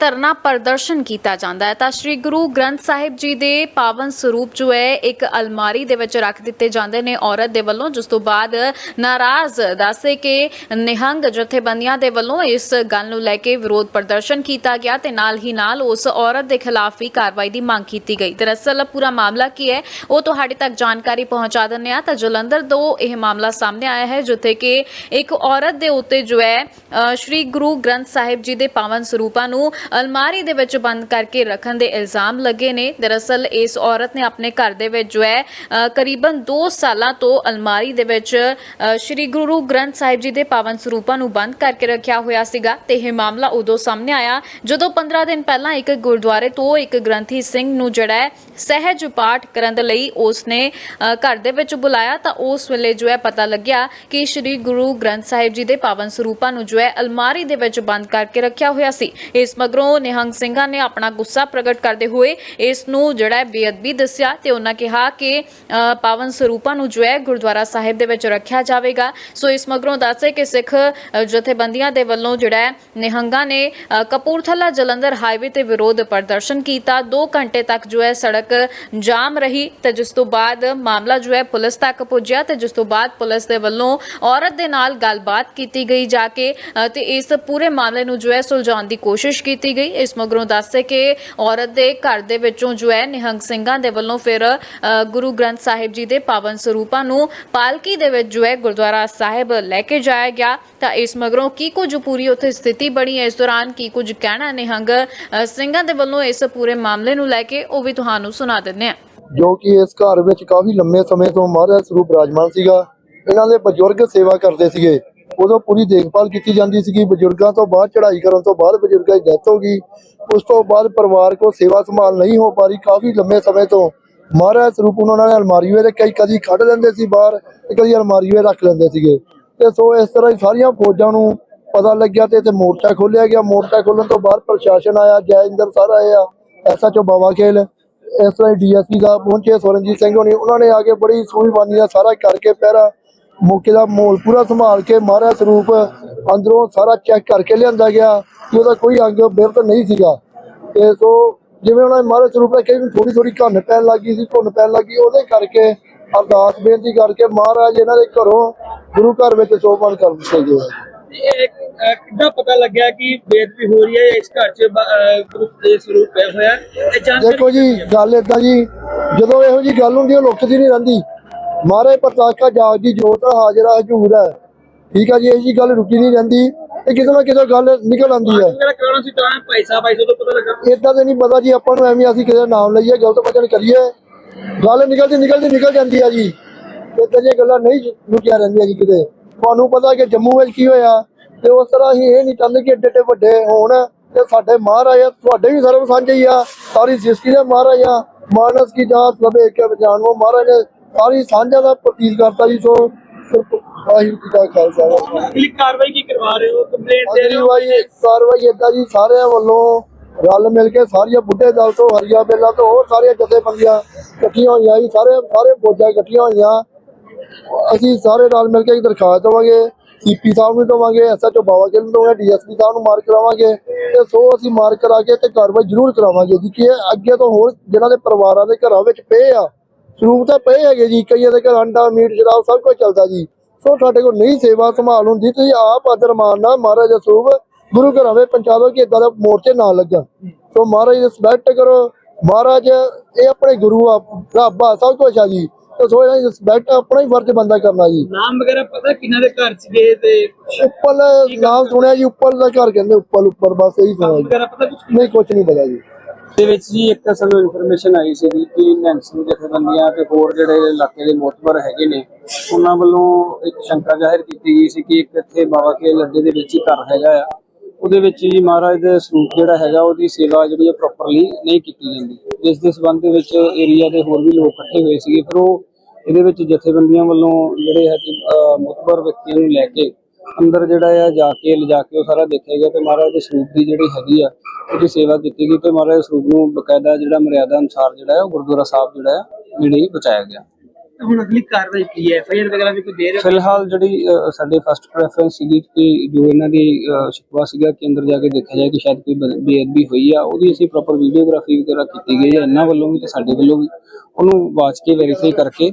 ਧਰਨਾ ਪ੍ਰਦਰਸ਼ਨ ਕੀਤਾ ਜਾਂਦਾ ਹੈ। ਤਾਂ ਸ੍ਰੀ ਗੁਰੂ ਗ੍ਰੰਥ ਸਾਹਿਬ ਜੀ ਦੇ ਪਾਵਨ ਸਰੂਪ ਜੋ ਹੈ, ਇੱਕ ਅਲਮਾਰੀ ਦੇ ਵਿੱਚ ਰੱਖ ਦਿੱਤੇ ਜਾਂਦੇ ਨੇ ਔਰਤ ਦੇ ਵੱਲੋਂ। ਜਿਸ ਤੋਂ ਬਾਅਦ ਨਾਰਾਜ਼ ਦੱਸੇ ਕਿ ਨਿਹੰਗ ਜਥੇਬੰਦੀਆਂ ਦੇ ਵੱਲੋਂ ਇਸ ਗੱਲ ਨੂੰ ਲੈ ਕੇ ਵਿਰੋਧ ਪ੍ਰਦਰਸ਼ਨ ਕੀਤਾ ਗਿਆ ਤੇ ਨਾਲ ਹੀ ਨਾਲ ਉਸ ਔਰਤ ਦੇ ਖਿਲਾਫ ਵੀ ਕਾਰਵਾਈ ਦੀ ਮੰਗ ਕੀਤੀ ਗਈ। ਦਰਅਸਲ ਪੂਰਾ ਮਾਮਲਾ ਕੀ ਹੈ, ਉਹ ਤੁਹਾਡੇ ਤੱਕ ਜਾਣਕਾਰੀ ਪਹੁੰਚਾ ਦਿੰਦੇ ਆ ਤਾਂ ਜਲੰਧਰ ਤੋਂ ਇਹ ਮਾਮਲਾ ਸਾਹਮਣੇ ਆਇਆ ਹੈ, ਜਿੱਥੇ ਕਿ ਇੱਕ ਔਰਤ ਦੇ ਉੱਤੇ ਜੋ ਹੈ ਸ਼੍ਰੀ ਗੁਰੂ ਗ੍ਰੰਥ ਸਾਹਿਬ ਜੀ ਦੇ ਪਾਵਨ ਸਰੂਪਾਂ ਨੂੰ ਅਲਮਾਰੀ ਦੇ ਵਿੱਚ ਬੰਦ ਕਰਕੇ ਰੱਖਣ ਦੇ ਇਲਜ਼ਾਮ ਲੱਗੇ ਨੇ। ਦਰਅਸਲ, ਇਸ ਔਰਤ ਨੇ ਆਪਣੇ ਘਰ ਦੇ ਵਿੱਚ ਜੋ ਹੈ ਕਰੀਬਨ 2 ਸਾਲਾਂ ਤੋਂ ਅਲਮਾਰੀ ਦੇ ਵਿੱਚ ਸ਼੍ਰੀ ਗੁਰੂ ਗ੍ਰੰਥ ਸਾਹਿਬ ਜੀ ਦੇ ਪਾਵਨ ਸਰੂਪਾਂ ਨੂੰ ਬੰਦ ਕਰਕੇ ਰੱਖਿਆ ਹੋਇਆ ਸੀਗਾ ਤੇ ਇਹ ਮਾਮਲਾ ਉਦੋਂ ਸਾਹਮਣੇ ਆਇਆ ਜਦੋਂ 15 ਦਿਨ ਪਹਿਲਾਂ ਇੱਕ ਗੁਰਦੁਆਰੇ ਤੋਂ ਇੱਕ ਗ੍ਰੰਥੀ ਸਿੰਘ ਨੂੰ ਜਿਹੜਾ ਹੈ ਸਹਿਜ ਪਾਠ ਕਰਨ ਦੇ ਲਈ ਉਸ ਨੇ ਘਰ ਦੇ ਵਿੱਚ ਬੁਲਾਇਆ ਤਾਂ ਉਸ ਵੇਲੇ ਜੋ ਹੈ ਪਤਾ ਲੱਗਿਆ ਕਿ ਸ਼੍ਰੀ ਗੁਰੂ ਗ੍ਰੰਥ ਸਾਹਿਬ ਜੀ ਦੇ ਪਾਵਨ ਸਰੂਪਾਂ ਨੂੰ ਜੋ ਹੈ ਅਲਮਾਰੀ ਦੇ ਵਿੱਚ ਬੰਦ ਕਰਕੇ ਰੱਖਿਆ ਹੋਇਆ ਸੀ। ਇਸ ਮਗਰੋਂ ਨਿਹੰਗ ਸਿੰਘਾਂ ਨੇ ਆਪਣਾ ਗੁੱਸਾ ਪ੍ਰਗਟ ਕਰਦੇ ਹੋਏ ਇਸ ਨੂੰ ਜਿਹੜਾ ਬੇਅਦਬੀ ਦੱਸਿਆ ਤੇ ਉਹਨਾਂ ਕਿਹਾ ਕਿ ਪਾਵਨ ਸਰੂਪਾਂ ਨੂੰ ਜੋ ਹੈ ਗੁਰਦੁਆਰਾ ਸਾਹਿਬ ਦੇ ਵਿੱਚ ਰੱਖਿਆ ਜਾਵੇਗਾ। ਸੋ ਇਸ ਮਗਰੋਂ ਦੱਸੇ ਕਿ ਸਿੱਖ ਜਥੇਬੰਦੀਆਂ ਦੇ ਵੱਲੋਂ ਜਿਹੜਾ ਨਿਹੰਗਾਂ ਨੇ ਕਪੂਰਥਲਾ ਜਲੰਧਰ ਹਾਈਵੇ ਤੇ ਵਿਰੋਧ ਪ੍ਰਦਰਸ਼ਨ ਕੀਤਾ। 2 ਘੰਟੇ ਤੱਕ ਜੋ ਹੈ ਸੜਕ ਜਾਮ ਰਹੀ ਤੇ ਜਿਸ ਤੋਂ ਬਾਅਦ ਮਾਮਲਾ ਜੋ ਹੈ ਪੁਲਿਸ ਤੱਕ ਪੁੱਜਿਆ ਤੇ ਜਿਸ ਤੋਂ ਬਾਅਦ ਪੁਲਿਸ ਦੇ ਵੱਲੋਂ ਔਰਤ ਦੇ ਨਾਲ ਗੱਲਬਾਤ ਕੀਤੀ ਗਈ ਜਾ ਕੇ ਤੇ ਇਸ ਪੂਰੇ ਮਾਮਲੇ ਨੂੰ ਜੋ ਹੈ ਸੁਲਝਾਉਣ ਦੀ ਕੋਸ਼ਿਸ਼ ਕੀਤੀ ਗਈ। ਇਸ ਮਗਰੋਂ ਦੱਸੇ ਕਿ ਔਰਤ ਦੇ ਘਰ ਦੇ ਵਿੱਚੋਂ ਜੋ ਹੈ ਨਿਹੰਗ ਸਿੰਘਾਂ ਦੇ ਵੱਲੋਂ ਫਿਰ ਗੁਰੂ ਗ੍ਰੰਥ ਸਾਹਿਬ ਜੀ ਦੇ ਪਾਵਨ ਸਰੂਪਾਂ ਨੂੰ ਪਾਲਕੀ ਦੇ ਵਿੱਚ ਜੋ ਹੈ ਗੁਰਦੁਆਰਾ ਸਾਹਿਬ ਲੈ ਕੇ ਜਾਇਆ ਗਿਆ। ਤਾਂ ਇਸ ਮਗਰੋਂ ਕੀ ਕੁਝ ਪੂਰੀ ਉੱਥੇ ਸਥਿਤੀ ਬਣੀ ਹੈ? ਇਸ ਦੌਰਾਨ ਕੀ ਕੁਝ ਕਹਿਣਾ ਨਿਹੰਗ ਸਿੰਘਾਂ ਦੇ ਵੱਲੋਂ ਇਸ ਪੂਰੇ ਮਾਮਲੇ ਨੂੰ ਲੈ ਕੇ ਉਹ ਵੀ ਤੁਹਾਨੂੰ ਸੁਣਾ ਦਿੰਦੇ ਹਾਂ ਜੋ ਕਿ ਇਸ ਘਰ ਵਿੱਚ ਕਾਫੀ ਲੰਮੇ ਸਮੇਂ ਤੋਂ ਮਹਾਰਾਜ ਸਰੂਪ ਵਿਰਾਜਮਾਨ ਸੀਗਾ। ਇਹਨਾਂ ਦੇ ਬਜ਼ੁਰਗ ਸੇਵਾ ਕਰਦੇ ਸੀਗੇ। ਉਦੋਂ ਪੂਰੀ ਦੇਖਭਾਲ ਕੀਤੀ ਜਾਂਦੀ ਸੀਗੀ। ਬਜ਼ੁਰਗਾਂ ਤੋਂ ਬਾਅਦ, ਚੜ੍ਹਾਈ ਕਰਨ ਤੋਂ ਬਾਅਦ ਬਜ਼ੁਰਗਾਂ ਦੀ ਡੈਥ ਹੋ ਗਈ। ਉਸ ਤੋਂ ਬਾਅਦ ਪਰਿਵਾਰ ਕੋ ਸੇਵਾ ਸੰਭਾਲ ਨਹੀਂ ਹੋ ਪਾ ਕਾਫੀ ਲੰਮੇ ਸਮੇਂ ਤੋਂ ਮਹਾਰਾਜ ਸਰੂਪ ਨੂੰ ਉਹਨਾਂ ਨੇ ਅਲਮਾਰੀ ਵਿੱਚ ਕਈ ਕਦੀ ਕੱਢ ਲੈਂਦੇ ਸੀ ਬਾਹਰ ਤੇ ਕਦੀ ਅਲਮਾਰੀ ਵਿੱਚ ਰੱਖ ਲੈਂਦੇ ਸੀਗੇ। ਤੇ ਸੋ ਇਸ ਤਰ੍ਹਾਂ ਹੀ ਸਾਰੀਆਂ ਫੌਜਾਂ ਨੂੰ ਪਤਾ ਲੱਗਿਆ ਤੇ ਇੱਥੇ ਮੋਰਚਾ ਖੋਲਿਆ ਗਿਆ। ਮੋਰਚਾ ਖੋਲਣ ਤੋਂ ਬਾਅਦ ਪ੍ਰਸ਼ਾਸਨ ਆਇਆ ਜੈਇੰਦਰ ਸਰ ਆਏ ਆ ਐਸਐਚਓ ਬਾਵਾ ਖੇਲ। ਇਸ ਤਰ੍ਹਾਂ ਡੀਐਸਪੀ ਸਾਹਿਬ ਪਹੁੰਚੇ, ਸਵਰਨਜੀਤ ਸਿੰਘ ਹੋਣੀ, ਉਹਨਾਂ ਨੇ ਆ ਕੇ ਬੜੀ ਸੂਝਵਾਨੀ ਦਾ ਸਾਰਾ ਕਰਕੇ ਪਹਿਰਾ ਮੌਕੇ ਦਾ ਮਾਹੌਲ ਪੂਰਾ ਸੰਭਾਲ ਕੇ ਮਹਾਰਾਜ ਸਰੂਪ ਅੰਦਰੋਂ ਸਾਰਾ ਚੈੱਕ ਕਰਕੇ ਲਿਆਂਦਾ ਗਿਆ ਕਿ ਉਹਦਾ ਕੋਈ ਅੰਗ ਬਿਰਤ ਨਹੀਂ ਸੀਗਾ। ਤੇ ਸੋ ਜਿਵੇਂ ਉਹਨਾਂ ਨੇ ਮਹਾਰਾਜ ਸਰੂਪ ਰੱਖੇ ਥੋੜੀ ਥੋੜੀ ਘੁੰਨ ਪੈਣ ਲੱਗੀ ਸੀ, ਘੁੰਨ ਪੈਣ ਲੱਗੀ ਉਹਦੇ ਕਰਕੇ ਅਰਦਾਸ ਬੇਨਤੀ ਕਰਕੇ ਮਹਾਰਾਜ ਇਹਨਾਂ ਦੇ ਘਰੋਂ ਗੁਰੂ ਘਰ ਵਿੱਚ ਸੋਪਨ ਕਰ ਦਿੱਤੇ ਗਏ। ਇਹ ਕਿੱਦਾਂ ਪਤਾ ਲੱਗਿਆ ਕਿ ਬੇਦਬੀ ਹੋ ਰਹੀ ਹੈ? ਇਸ ਘਰ 'ਚ ਬ- ਅਹ, ਗੁਰੂ ਦੇ ਸਰੂਪ ਪਿਆ ਹੋਇਆ ਹੈ? ਇਹ ਜਾਣਕਾਰੀ ਦੇਖੋ ਜੀ ਗੱਲ ਏਦਾਂ ਜੀ ਜਦੋਂ ਇਹੋ ਜੀ ਗੱਲ ਹੁੰਦੀ ਹੈ ਲੁਕਦੀ ਨਹੀਂ ਰਹਿੰਦੀ। ਮਹਾਰਾਜ ਪ੍ਰਤਾਕਾ ਜਾਗਦੀ ਜੋਤ ਹਾਜ਼ਰਾ ਹਜੂਰ ਹੈ ਠੀਕ ਹੈ ਜੀ ਇਹ ਜੀ ਗੱਲ ਰੁਕੀ ਨਹੀਂ ਰਹਿੰਦੀ ਇਹ ਕਿਤੇ ਨਾ ਕਿਤੇ ਗੱਲ ਨਿਕਲ ਆਉਂਦੀ ਹੈ ਸੀ ਤਾਂ ਦੇ ਨਹੀਂ ਪਤਾ ਜੀ ਆਪਾਂ ਨੂੰ ਐਵੇਂ ਅਸੀਂ ਕਿਸੇ ਦਾ ਨਾਮ ਲਈਏ ਗਲਤ ਵਚਨ ਕਰੀਏ। ਗੱਲ ਨਿਕਲਦੀ ਨਿਕਲਦੀ ਨਿਕਲ ਜਾਂਦੀ ਆ ਜੀ। ਏਦਾਂ ਦੀਆਂ ਗੱਲਾਂ ਨਹੀਂ ਲੁਕੀਆਂ ਰਹਿੰਦੀਆਂ ਜੀ ਕਿਤੇ। ਤੁਹਾਨੂੰ ਪਤਾ ਕਿ ਜੰਮੂ ਵਿੱਚ ਕੀ ਹੋਇਆ ਤੇ ਉਸ ਤਰ੍ਹਾਂ ਹੀ ਇਹ ਨਹੀਂ ਚਾਹੁੰਦੇ ਕਿ ਏਡੇ ਏਡੇ ਵੱਡੇ ਹੋਣ ਤੇ ਸਾਡੇ ਮਹਾਰਾਜ ਤੁਹਾਡੇ ਵੀ ਸਰਬ ਸਾਂਝੇ ਹੀ ਆ ਸਾਰੀ ਸ੍ਰਿਸ਼ਟੀ ਦੇ ਮਹਾਰਾਜ ਮਾਨਸ ਕੀ ਜਾਤ ਸਭੇ ਇੱਕ ਪਛਾਣੋ ਮਹਾਰਾਜ ਨੇ ਸਾਰੀ ਸਾਂਝਾ ਦਾ ਪ੍ਰਤੀਕ ਕਰਤਾ ਜੀ ਸੋ ਵਾਹਿਗੁਰੂ ਜੀ ਦਾ ਖਾਲਸਾ ਵਾਹਿਗੁਰੂ ਕੀ ਕਾਰਵਾਈ ਕੀ ਕਰਵਾ ਰਹੇ ਹੋ? ਕੰਪਲੇਂਟ ਦੇ ਰਹੇ ਹੋ? ਕਾਰਵਾਈ ਏਦਾਂ ਜੀ ਸਾਰਿਆਂ ਵੱਲੋਂ ਰਲ ਮਿਲ ਕੇ ਸਾਰੀਆਂ ਬੁੱਢੇ ਦਲ ਤੋਂ ਹਰੀਆ ਬੇਲਾ ਤੋਂ ਹੋਰ ਸਾਰੀਆਂ ਜਥੇਬੰਦੀਆਂ ਇਕੱਠੀਆਂ ਹੋਈਆਂ ਜੀ ਸਾਰੇ ਸਾਰੇ ਫੌਜਾਂ ਇਕੱਠੀਆਂ ਹੋਈਆਂ। ਅਸੀਂ ਸਾਰੇ ਰਲ ਮਿਲ ਕੇ ਇੱਕ ਦਰਖਾਸਤ ਦੇਵਾਂਗੇ ਸੀਪੀ ਸਾਹਿਬ ਨੂੰ ਦੇਵਾਂਗੇ ਐਸਐਚਓ ਬਾਵਾ ਨੂੰ ਦੇਵਾਂਗੇ ਡੀਐਸਪੀ ਸਾਹਿਬ ਨੂੰ ਮਾਰਕ ਕਰਾਵਾਂਗੇ ਤੇ ਸੋ ਅਸੀਂ ਮਾਰਕ ਕਰਾ ਕੇ ਤੇ ਕਾਰਵਾਈ ਜ਼ਰੂਰ ਕਰਾਵਾਂਗੇ ਜੀ, ਕਿ ਅੱਗੇ ਤੋਂ ਹੋਰ ਜਿਹਨਾਂ ਦੇ ਪਰਿਵਾਰਾਂ ਦੇ ਘਰਾਂ ਵਿੱਚ ਪਏ ਆ, ਸਰੂਪ ਤਾਂ ਪਏ ਹੈਗੇ ਜੀ, ਕਈਆਂ ਦੇ ਘਰ ਅੰਡਾ, ਮੀਟ, ਸ਼ਰਾਬ ਸਭ ਕੁਝ ਚੱਲਦਾ ਜੀ। ਸੋ ਸਾਡੇ ਕੋਲ ਨਹੀਂ ਸੇਵਾ ਸੰਭਾਲ ਹੁੰਦੀ, ਤੁਸੀਂ ਆਪ ਅਦਰ ਮਾਨਣਾ ਮਹਾਰਾਜ ਸਰੂਪ ਗੁਰੂ ਘਰਾਂ ਵਿੱਚ ਪਹੁੰਚਾ ਦਿਓ ਕਿ ਇਦਾਂ ਦਾ ਮੋਰਚੇ ਨਾ ਲੱਗਣ। ਸੋ ਮਹਾਰਾਜ ਰਿਸਪੈਕਟ ਕਰੋ, ਮਹਾਰਾਜ ਇਹ ਆਪਣੇ ਗੁਰੂ ਆ, ਰੱਬ ਆ, ਸਭ ਕੁਝ ਆ ਜੀ। ਤੇ ਸੋ ਇਹਨਾਂ ਦੀ ਰਿਸਪੈਕਟ ਆਪਣਾ ਹੀ ਫਰਜ਼ ਬੰਦਾ ਕਰਨਾ ਜੀ। ਨਾਮ ਵਗੈਰਾ ਪਤਾ ਕਿਹਨਾਂ ਦੇ ਘਰ 'ਚ ਗਏ ਤੇ ਉੱਪਰ ਨਾਮ ਸੁਣਿਆ ਜੀ ਉੱਪਰ ਦਾ ਘਰ ਕਹਿੰਦੇ ਉੱਪਰ ਉੱਪਰ ਬਸ ਇਹੀ ਸੁਣਿਆ ਜੀ। ਵਗੈਰਾ ਪਤਾ ਕੁਝ ਨਹੀਂ ਕੁਝ ਨਹੀਂ ਪਤਾ ਜੀ। ਦੇ ਵਿੱਚ ਜੀ ਇੱਕ ਸਾਨੂੰ ਇਨਫੋਰਮੇਸ਼ਨ ਆਈ ਸੀ ਕਿ ਨੈਂਸੀ ਜਥੇਬੰਦੀਆਂ ਤੇ ਹੋਰ ਜਿਹੜੇ ਇਲਾਕੇ ਦੇ ਮੋਤਬਰ ਹੈਗੇ ਨੇ ਉਹਨਾਂ ਵੱਲੋਂ ਇੱਕ ਸ਼ੰਕਾ ਜ਼ਾਹਿਰ ਕੀਤੀ ਗਈ ਸੀ ਕਿ ਇੱਕ ਇੱਥੇ ਬਾਬਾ ਕੇ ਲੱਡੇ ਦੇ ਵਿੱਚ ਹੀ ਘਰ ਹੈਗਾ ਆ। ਉਹਦੇ ਵਿੱਚ ਜੀ ਮਹਾਰਾਜ ਦੇ ਸਰੂਪ ਜਿਹੜਾ ਹੈਗਾ, ਉਹਦੀ ਸੇਵਾ ਜਿਹੜੀ ਹੈ ਪ੍ਰੋਪਰਲੀ ਨਹੀਂ ਕੀਤੀ ਜਾਂਦੀ। ਇਸ ਦੇ ਸਬੰਧ ਵਿੱਚ ਏਰੀਆ ਦੇ ਹੋਰ ਵੀ ਲੋਕ ਇਕੱਠੇ ਹੋਏ ਸੀਗੇ, ਫਿਰ ਉਹ ਇਹਦੇ ਵਿੱਚ ਜਥੇਬੰਦੀਆਂ ਵੱਲੋਂ ਜਿਹੜੇ ਹੈ ਕਿ ਮੁਤਬਰ ਵਿਅਕਤੀਆਂ ਨੂੰ ਲੈ ਕੇ ਅੰਦਰ ਜਿਹੜਾ ਆ ਜਾ ਕੇ, ਲਿਜਾ ਕੇ ਉਹ ਸਾਰਾ ਦੇਖਿਆ ਗਿਆ। ਤੇ ਮਹਾਰਾਜ ਦੇ ਸਰੂਪ ਦੀ ਜਿਹੜੀ ਹੈਗੀ ਆ, ਉਹਦੀ ਸੇਵਾ ਕੀਤੀ ਗਈ। ਤੇ ਮਹਾਰਾਜ ਦੇ ਸਰੂਪ ਨੂੰ ਬਕਾਇਦਾ ਜਿਹੜਾ ਮਰਿਆਦਾ ਅਨੁਸਾਰ ਜਿਹੜਾ ਹੈ ਉਹ ਗੁਰਦੁਆਰਾ ਸਾਹਿਬ ਜਿਹੜਾ ਹੈ ਨੇੜੇ ਹੀ ਬਚਾਇਆ ਗਿਆ। ਹੁਣ ਅਗਲੀ ਕਾਰਵਾਈ ਕੀ ਹੈ? ਐਫਆਈਆਰ ਵਗੈਰਾ ਵੀ ਕੋਈ ਦੇ ਰਹੇ ਹੋ? ਫਿਲਹਾਲ ਜਿਹੜੀ ਸਾਡੇ ਫਸਟ ਪ੍ਰੈਫਰੈਂਸ ਸੀਗੀ ਕਿ ਜੋ ਇਹਨਾਂ ਦੀ ਸ਼ਿਕਵਾ ਸੀਗਾ ਕਿ ਅੰਦਰ ਜਾ ਕੇ ਦੇਖਿਆ ਜਾਏ ਕਿ ਸ਼ਾਇਦ ਕੋਈ ਬੇਅਦਬੀ ਹੋਈ ਆ ਉਹਦੀ ਅਸੀਂ ਪ੍ਰੋਪਰ ਵੀਡੀਓਗ੍ਰਾਫੀ ਵਗੈਰਾ ਕੀਤੀ ਗਈ ਹੈ ਇਹਨਾਂ ਵੱਲੋਂ ਵੀ ਤੇ ਸਾਡੇ ਵੱਲੋਂ ਵੀ। ਉਹਨੂੰ ਵਾਚ ਕੇ ਵੈਰੀਫਾਈ ਕਰਕੇ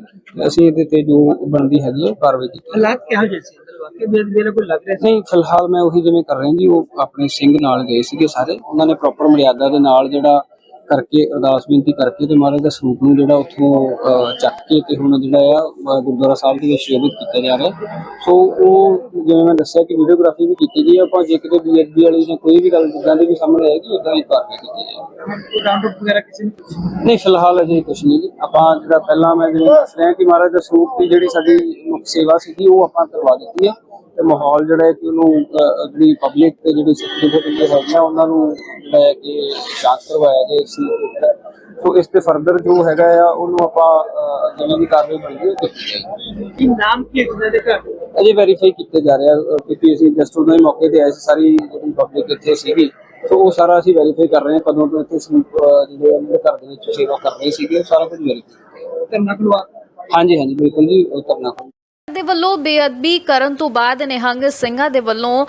ਅਸੀਂ ਇਹਦੇ ਤੇ ਜੋ ਬਣਦੀ ਹੈਗੀ ਹੈ ਕਾਰਵਾਈ ਕੀਤੀ ਹਾਲਾਤ ਕਿਹੋ ਜਿਹੇ ਸੀ? ਅੰਦਰ ਵਾਕਈ ਬੇਦਬੀ ਦਾ ਕੋਈ ਲੱਗ ਰਿਹਾ ਸੀ? ਨਹੀਂ ਫਿਲਹਾਲ ਮੈਂ ਉਹੀ ਜਿਵੇਂ ਕਰ ਰਿਹਾ ਜੀ ਉਹ ਆਪਣੇ ਸਿੰਘ ਨਾਲ ਗਏ ਸੀਗੇ ਸਾਰੇ। ਉਹਨਾਂ ਨੇ ਪ੍ਰੋਪਰ ਮਰਿਆਦਾ ਦੇ ਨਾਲ ਜਿਹੜਾ ਕਰਕੇ ਅਰਦਾਸ ਬੇਨਤੀ ਕਰਕੇ ਤੇ ਮਹਾਰਾਜ ਦਾ ਸਰੂਪ ਨੂੰ ਜਿਹੜਾ ਉੱਥੋਂ ਚੱਕ ਕੇ ਤੇ ਹੁਣ ਜਿਹੜਾ ਆ ਗੁਰਦੁਆਰਾ ਸਾਹਿਬ ਦੇ ਵਿੱਚ ਸ਼ੋਭਿਤ ਕੀਤਾ ਜਾ ਰਿਹਾ। ਸੋ ਉਹ ਜਿਵੇਂ ਮੈਂ ਦੱਸਿਆ ਕਿ ਵੀਡੀਓਗ੍ਰਾਫੀ ਵੀ ਕੀਤੀ ਗਈ ਆਪਾਂ ਜੇ ਕਿਤੇ ਬੀਐਸਬੀ ਵਾਲੀ ਜਾਂ ਕੋਈ ਵੀ ਗੱਲ ਜਿੱਦਾਂ ਦੀ ਵੀ ਸਾਹਮਣੇ ਆਏਗੀ ਉਦਾਂ ਹੀ ਕਾਰਵਾਈ ਕੀਤੀ ਜਾਏਗੀ। ਰਾਉਂਡ ਅਪ ਵਗੈਰਾ ਕਿਸੇ ਨੇ ਨਹੀਂ ਫਿਲਹਾਲ ਅਜੇ ਕੁਝ ਨਹੀਂ ਜੀ। ਆਪਾਂ ਜਿਹੜਾ ਪਹਿਲਾਂ ਮੈਂ ਜਿਵੇਂ ਦੱਸ ਰਿਹਾ ਕਿ ਮਹਾਰਾਜ ਦੇ ਸਰੂਪ ਦੀ ਜਿਹੜੀ ਸਾਡੀ ਮੁੱਖ ਸੇਵਾ ਸੀਗੀ ਉਹ ਆਪਾਂ ਕਰਵਾ ਦਿੱਤੀ ਹੈ ਤੇ ਮਾਹੌਲ ਜਿਹੜਾ ਹੈ ਕਿ ਉਹਨੂੰ ਅਹ, ਜਿਹੜੀ ਪਬਲਿਕ ਤੇ ਜਿਹੜੀ ਸਿੱਖੀ ਦੇ ਹੈਗੀਆਂ ਉਹਨਾਂ ਨੂੰ ਜਿਹੜਾ ਹੈ ਕਿ ਸ਼ਾਂਤ ਕਰਵਾਇਆ ਗਿਆ ਇਸ ਚੀਜ਼ ਦੇ ਉੱਤੇ। ਸੋ ਇਸ ਤੇ ਫਰਦਰ ਜੋ ਹੈਗਾ ਆ ਉਹਨੂੰ ਆਪਾਂ ਅਹ, ਜਿਵੇਂ ਕਾਰਵਾਈ ਬਣਦੀ ਹੈ ਉਹ ਕੀਤੀ ਜਾਏਗੀ। ਕੀ ਨਾਮ ਕੀ ਹੈ ਜਿਹਨਾਂ ਦੇ ਘਰ? ਅਜੇ ਵੈਰੀਫਾਈ ਕੀਤੇ ਜਾ ਰਿਹਾ ਅਹ, ਕਿਉਂਕਿ ਅਸੀਂ ਜਸਟ ਉਹਨਾਂ ਦੇ ਮੌਕੇ ਤੇ ਆਏ ਸੀ ਸਾਰੀ ਜਿਹੜੀ ਪਬਲਿਕ ਇੱਥੇ ਸੀਗੀ। ਸੋ ਉਹ ਸਾਰਾ ਅਸੀਂ ਵੈਰੀਫਾਈ ਕਰ ਰਹੇ ਹਾਂ ਕਦੋਂ ਤੋਂ ਇੱਥੇ ਅਹ, ਜਿਹੜੇ ਉਹਨਾਂ ਦੇ ਘਰ ਦੇ ਵਿੱਚ ਸੇਵਾ ਕਰ ਰਹੇ ਸੀਗੇ ਉਹ ਸਾਰਾ ਕੁਝ ਵੈਰੀਫਾਈ ਕਰਨਾ ਖੁਲਵਾ ਹਾਂਜੀ ਹਾਂਜੀ ਬਿਲਕੁਲ ਜੀ ਉਹ ਕਰਨਾ ਦੇ ਵੱਲੋਂ ਬੇਅਦਬੀ ਕਰਨ ਤੋਂ ਬਾਅਦ ਨਿਹੰਗ ਸਿੰਘਾਂ ਦੇ ਵੱਲੋਂ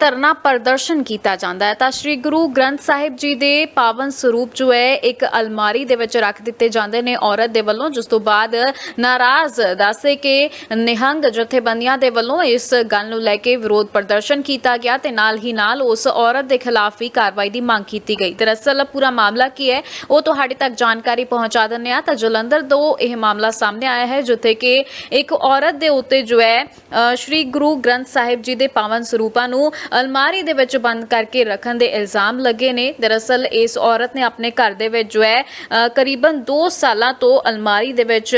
ਧਰਨਾ ਪ੍ਰਦਰਸ਼ਨ ਕੀਤਾ ਜਾਂਦਾ ਹੈ। ਤਾਂ ਸ੍ਰੀ ਗੁਰੂ ਗ੍ਰੰਥ ਸਾਹਿਬ ਜੀ ਦੇ ਪਾਵਨ ਸਰੂਪ ਜੋ ਹੈ, ਇੱਕ ਅਲਮਾਰੀ ਦੇ ਵਿੱਚ ਰੱਖ ਦਿੱਤੇ ਜਾਂਦੇ ਨੇ ਔਰਤ ਦੇ ਵੱਲੋਂ, ਜਿਸ ਤੋਂ ਬਾਅਦ ਨਾਰਾਜ਼ ਦੱਸੇ ਕਿ ਨਿਹੰਗ ਜਥੇਬੰਦੀਆਂ ਦੇ ਵੱਲੋਂ ਇਸ ਗੱਲ ਨੂੰ ਲੈ ਕੇ ਵਿਰੋਧ ਪ੍ਰਦਰਸ਼ਨ ਕੀਤਾ ਗਿਆ ਤੇ ਨਾਲ ਹੀ ਨਾਲ ਉਸ ਔਰਤ ਦੇ ਖਿਲਾਫ ਵੀ ਕਾਰਵਾਈ ਦੀ ਮੰਗ ਕੀਤੀ ਗਈ। ਦਰਅਸਲ, ਪੂਰਾ ਮਾਮਲਾ ਕੀ ਹੈ, ਉਹ ਤੁਹਾਡੇ ਤੱਕ ਜਾਣਕਾਰੀ ਪਹੁੰਚਾ ਦਿੰਦੇ ਆ ਤਾਂ ਜਲੰਧਰ ਤੋਂ ਇਹ ਮਾਮਲਾ ਸਾਹਮਣੇ ਆਇਆ ਹੈ, ਜਿੱਥੇ ਕਿ ਇੱਕ ਔਰਤ ਦੇ ਉੱਤੇ ਜੋ ਹੈ ਸ਼੍ਰੀ ਗੁਰੂ ਗ੍ਰੰਥ ਸਾਹਿਬ ਜੀ ਦੇ ਪਾਵਨ ਸਰੂਪਾਂ ਨੂੰ ਅਲਮਾਰੀ ਦੇ ਵਿੱਚ ਬੰਦ ਕਰਕੇ ਰੱਖਣ ਦੇ ਇਲਜ਼ਾਮ ਲੱਗੇ ਨੇ। ਦਰਅਸਲ ਇਸ ਔਰਤ ਨੇ ਆਪਣੇ ਘਰ ਦੇ ਵਿੱਚ ਜੋ ਹੈ ਕਰੀਬਨ 2 ਸਾਲਾਂ ਤੋਂ ਅਲਮਾਰੀ ਦੇ ਵਿੱਚ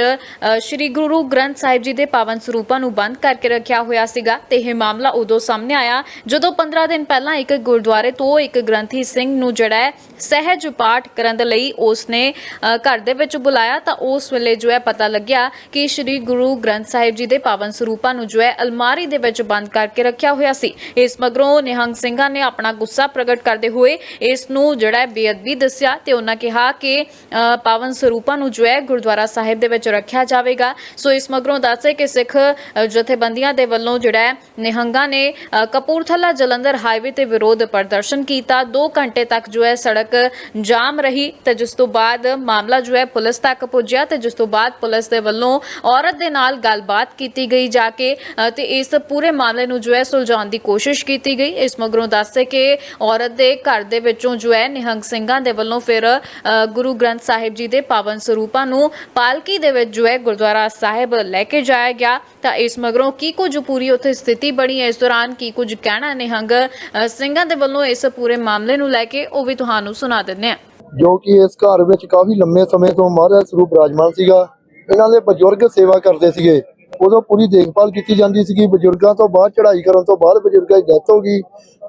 ਸ਼੍ਰੀ ਗੁਰੂ ਗ੍ਰੰਥ ਸਾਹਿਬ ਜੀ ਦੇ ਪਾਵਨ ਸਰੂਪਾਂ ਨੂੰ ਬੰਦ ਕਰਕੇ ਰੱਖਿਆ ਹੋਇਆ ਸੀਗਾ ਤੇ ਇਹ ਮਾਮਲਾ ਉਦੋਂ ਸਾਹਮਣੇ ਆਇਆ ਜਦੋਂ 15 ਦਿਨ ਪਹਿਲਾਂ ਇੱਕ ਗੁਰਦੁਆਰੇ ਤੋਂ ਇੱਕ ਗ੍ਰੰਥੀ ਸਿੰਘ ਨੂੰ ਜਿਹੜਾ ਹੈ, ਸਹਿਜ ਪਾਠ ਕਰਨ ਦੇ ਲਈ ਉਸ ਨੇ ਘਰ ਦੇ ਵਿੱਚ ਬੁਲਾਇਆ ਤਾਂ ਉਸ ਵੇਲੇ ਜੋ ਹੈ ਪਤਾ ਲੱਗਿਆ ਕਿ ਸ਼੍ਰੀ ਗੁਰੂ ਗ੍ਰੰਥ ਸਾਹਿਬ ਜੀ ਦੇ ਪਾਵਨ ਪਾਵਨ ਸਰੂਪਾਂ ਨੂੰ ਜੋ ਹੈ ਅਲਮਾਰੀ ਦੇ ਵਿੱਚ ਬੰਦ ਕਰਕੇ ਰੱਖਿਆ ਹੋਇਆ ਸੀ। ਇਸ ਮਗਰੋਂ ਨਿਹੰਗ ਸਿੰਘਾਂ ਨੇ ਆਪਣਾ ਗੁੱਸਾ ਪ੍ਰਗਟ ਕਰਦੇ ਹੋਏ ਇਸ ਨੂੰ ਜਿਹੜਾ ਬੇਅਦਬੀ ਦੱਸਿਆ ਤੇ ਉਹਨਾਂ ਕਿਹਾ ਕਿ ਪਾਵਨ ਸਰੂਪਾਂ ਨੂੰ ਜੋ ਹੈ ਗੁਰਦੁਆਰਾ ਸਾਹਿਬ ਦੇ ਵਿੱਚ ਰੱਖਿਆ ਜਾਵੇਗਾ। ਸੋ ਇਸ ਮਗਰੋਂ ਦੱਸੇ ਕਿ ਸਿੱਖ ਜਥੇਬੰਦੀਆਂ ਦੇ ਵੱਲੋਂ ਜਿਹੜਾ ਨਿਹੰਗਾਂ ਨੇ ਕਪੂਰਥਲਾ ਜਲੰਧਰ ਹਾਈਵੇ ਤੇ ਵਿਰੋਧ ਪ੍ਰਦਰਸ਼ਨ ਕੀਤਾ। 2 ਘੰਟੇ ਤੱਕ ਜੋ ਹੈ ਸੜਕ ਜਾਮ ਰਹੀ ਤੇ ਜਿਸ ਤੋਂ ਬਾਅਦ ਮਾਮਲਾ ਜੋ ਹੈ ਪੁਲਿਸ ਤੱਕ ਪੁੱਜਿਆ ਤੇ ਜਿਸ ਤੋਂ ਬਾਅਦ ਪੁਲਿਸ ਦੇ ਵੱਲੋਂ ਔਰਤ ਦੇ ਨਾਲ ਗੱਲਬਾਤ ਕੀਤੀ ਗਈ ਜਾ ਕੇ ਤੇ ਇਸ ਪੂਰੇ ਮਾਮਲੇ ਨੂੰ ਜੋ ਹੈ ਸੁਲਝਾਉਣ ਦੀ ਕੋਸ਼ਿਸ਼ ਕੀਤੀ ਗਈ। ਇਸ ਮਗਰੋਂ ਦੱਸੇ ਕਿ ਔਰਤ ਦੇ ਘਰ ਦੇ ਵਿੱਚੋਂ ਜੋ ਹੈ ਨਿਹੰਗ ਸਿੰਘਾਂ ਦੇ ਵੱਲੋਂ ਫਿਰ ਗੁਰੂ ਗ੍ਰੰਥ ਸਾਹਿਬ ਜੀ ਦੇ ਪਾਵਨ ਸਰੂਪਾਂ ਨੂੰ ਪਾਲਕੀ ਦੇ ਵਿੱਚ ਜੋ ਹੈ ਗੁਰਦੁਆਰਾ ਸਾਹਿਬ ਲੈ ਕੇ ਜਾਇਆ ਗਿਆ। ਤਾਂ ਇਸ ਮਗਰੋਂ ਕੀ ਕੁਝ ਪੂਰੀ ਉੱਥੇ ਸਥਿਤੀ ਬਣੀ ਹੈ? ਇਸ ਦੌਰਾਨ ਕੀ ਕੁਝ ਕਹਿਣਾ ਨਿਹੰਗ ਸਿੰਘਾਂ ਦੇ ਵੱਲੋਂ ਇਸ ਪੂਰੇ ਮਾਮਲੇ ਨੂੰ ਲੈ ਕੇ ਉਹ ਵੀ ਤੁਹਾਨੂੰ ਸੁਣਾ ਦਿੰਦੇ ਆ ਜੋ ਕਿ ਇਸ ਘਰ ਵਿੱਚ ਕਾਫੀ ਲੰਮੇ ਸਮੇਂ ਤੋਂ ਮਹਾਰਾਜ ਸਰੂਪ ਵਿਰਾਜਮਾਨ ਸੀਗਾ। ਇਹਨਾਂ ਦੇ ਬਜ਼ੁਰਗ ਸੇਵਾ ਕਰਦੇ ਸੀਗੇ। ਉਦੋਂ ਪੂਰੀ ਦੇਖਭਾਲ ਕੀਤੀ ਜਾਂਦੀ ਸੀਗੀ, ਬਜ਼ੁਰਗਾਂ ਤੋਂ ਬਾਅਦ, ਚੜ੍ਹਾਈ ਕਰਨ ਤੋਂ ਬਾਅਦ ਬਜ਼ੁਰਗਾਂ ਦੀ ਡੈਥ ਹੋ ਗਈ।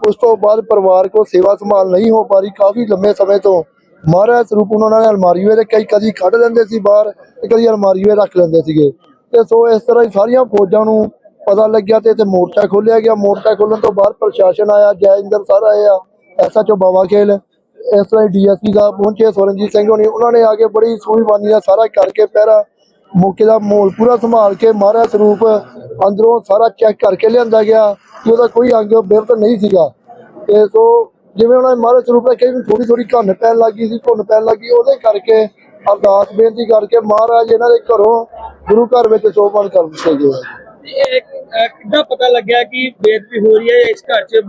ਉਸ ਤੋਂ ਬਾਅਦ ਪਰਿਵਾਰ ਕੋ ਸੇਵਾ ਸੰਭਾਲ ਨਹੀਂ ਹੋ ਪਾ ਰਹੀ ਕਾਫੀ ਲੰਮੇ ਸਮੇਂ ਤੋਂ ਮਹਾਰਾਜ ਸਰੂਪ ਉਹਨਾਂ ਨੇ ਅਲਮਾਰੀ ਵਿੱਚ ਕਈ ਕਦੀ ਕੱਢ ਲੈਂਦੇ ਸੀ ਬਾਹਰ ਤੇ ਕਦੀ ਅਲਮਾਰੀ ਵਿੱਚ ਰੱਖ ਲੈਂਦੇ ਸੀਗੇ। ਤੇ ਸੋ ਇਸ ਤਰ੍ਹਾਂ ਹੀ ਸਾਰੀਆਂ ਫੌਜਾਂ ਨੂੰ ਪਤਾ ਲੱਗਿਆ ਤੇ ਇੱਥੇ ਮੋਰਚਾ ਖੋਲਿਆ ਗਿਆ। ਮੋਰਚਾ ਖੋਲਣ ਤੋਂ ਬਾਅਦ ਪ੍ਰਸ਼ਾਸਨ ਆਇਆ ਜੈਇੰਦਰ ਸਰ ਆਏ ਆ ਐਸਐਚਓ ਬਾਵਾ ਖੇਲ, ਇਸ ਤਰ੍ਹਾਂ ਡੀਐਸਪੀ ਦਾ ਪਹੁੰਚੇ, ਸਵਰਨਜੀਤ ਸਿੰਘ ਹੋਣੀ, ਉਹਨਾਂ ਨੇ ਆ ਕੇ ਬੜੀ ਸੂਝਵਾਨੀ ਦਾ ਸਾਰਾ ਕਰਕੇ ਪਹਿਰਾ ਮੌਕੇ ਦਾ ਮਾਹੌਲ ਪੂਰਾ ਸੰਭਾਲ ਕੇ ਮਹਾਰਾਜ ਸਰੂਪ ਅੰਦਰੋਂ ਸਾਰਾ ਚੈੱਕ ਕਰਕੇ ਲਿਆਂਦਾ ਗਿਆ ਕਿ ਉਹਦਾ ਕੋਈ ਅੰਗ ਬਿਰਤ ਨਹੀਂ ਸੀਗਾ। ਤੇ ਸੋ ਜਿਵੇਂ ਉਹਨਾਂ ਨੇ ਮਹਾਰਾਜ ਸਰੂਪ ਰੱਖਿਆ ਵੀ ਥੋੜੀ ਥੋੜੀ ਘੁੰਨ ਪੈਣ ਲੱਗੀ ਸੀ ਘੁੰਨ ਪੈਣ ਲੱਗੀ ਉਹਦੇ ਕਰਕੇ ਅਰਦਾਸ ਬੇਨਤੀ ਕਰਕੇ ਮਹਾਰਾਜ ਇਹਨਾਂ ਦੇ ਘਰੋਂ ਗੁਰੂ ਘਰ ਵਿੱਚ ਸੋਪਨ ਕਰ ਦਿੱਤੇ ਗਏ। ਇਹ ਕਿੱਦਾਂ ਪਤਾ ਲੱਗਿਆ ਕਿ ਬੇਦਬੀ ਹੋ ਰਹੀ ਹੈ ਇਸ ਘਰ 'ਚ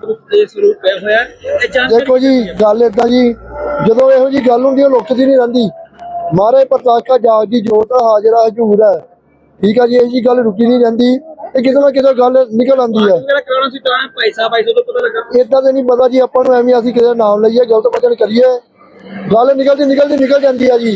ਗੁਰੂ ਦੇ ਸਰੂਪ ਹੋਇਆ ਦੇਖੋ ਜੀ ਗੱਲ ਏਦਾਂ ਜੀ ਜਦੋਂ ਇਹੋ ਜੀ ਗੱਲ ਹੁੰਦੀ ਹੈ ਲੁਕਦੀ ਨਹੀਂ ਰਹਿੰਦੀ। ਮਹਾਰਾਜ ਪ੍ਰਤਾਕਾ ਜਾਗ ਦੀ ਜੋਤ ਹਾਜ਼ਰਾ ਹਜੂਰ ਹੈ ਠੀਕ ਹੈ ਜੀ ਇਹ ਜੀ ਗੱਲ ਰੁਕੀ ਨਹੀਂ ਰਹਿੰਦੀ। ਤੇ ਕਿਤੇ ਨਾ ਕਿਤੇ ਗੱਲ ਨਿਕਲ ਆਉਂਦੀ ਹੈ ਮੇਰਾ ਕਰਾਉਣਾ ਸੀ ਤਾਂ ਭਾਈ ਸਾਹਿਬ ਆਈ ਸੀ ਉਦੋਂ ਪਤਾ ਲੱਗਾ। ਏਦਾਂ ਦੇ ਨਹੀਂ ਪਤਾ ਜੀ ਆਪਾਂ ਨੂੰ ਐਵੇਂ ਅਸੀਂ ਕਿਸੇ ਦਾ ਨਾਮ ਲਈਏ ਗਲਤ ਵਚਨ ਕਰੀਏ। ਗੱਲ ਨਿਕਲਦੀ ਨਿਕਲਦੀ ਨਿਕਲ ਜਾਂਦੀ ਆ ਜੀ।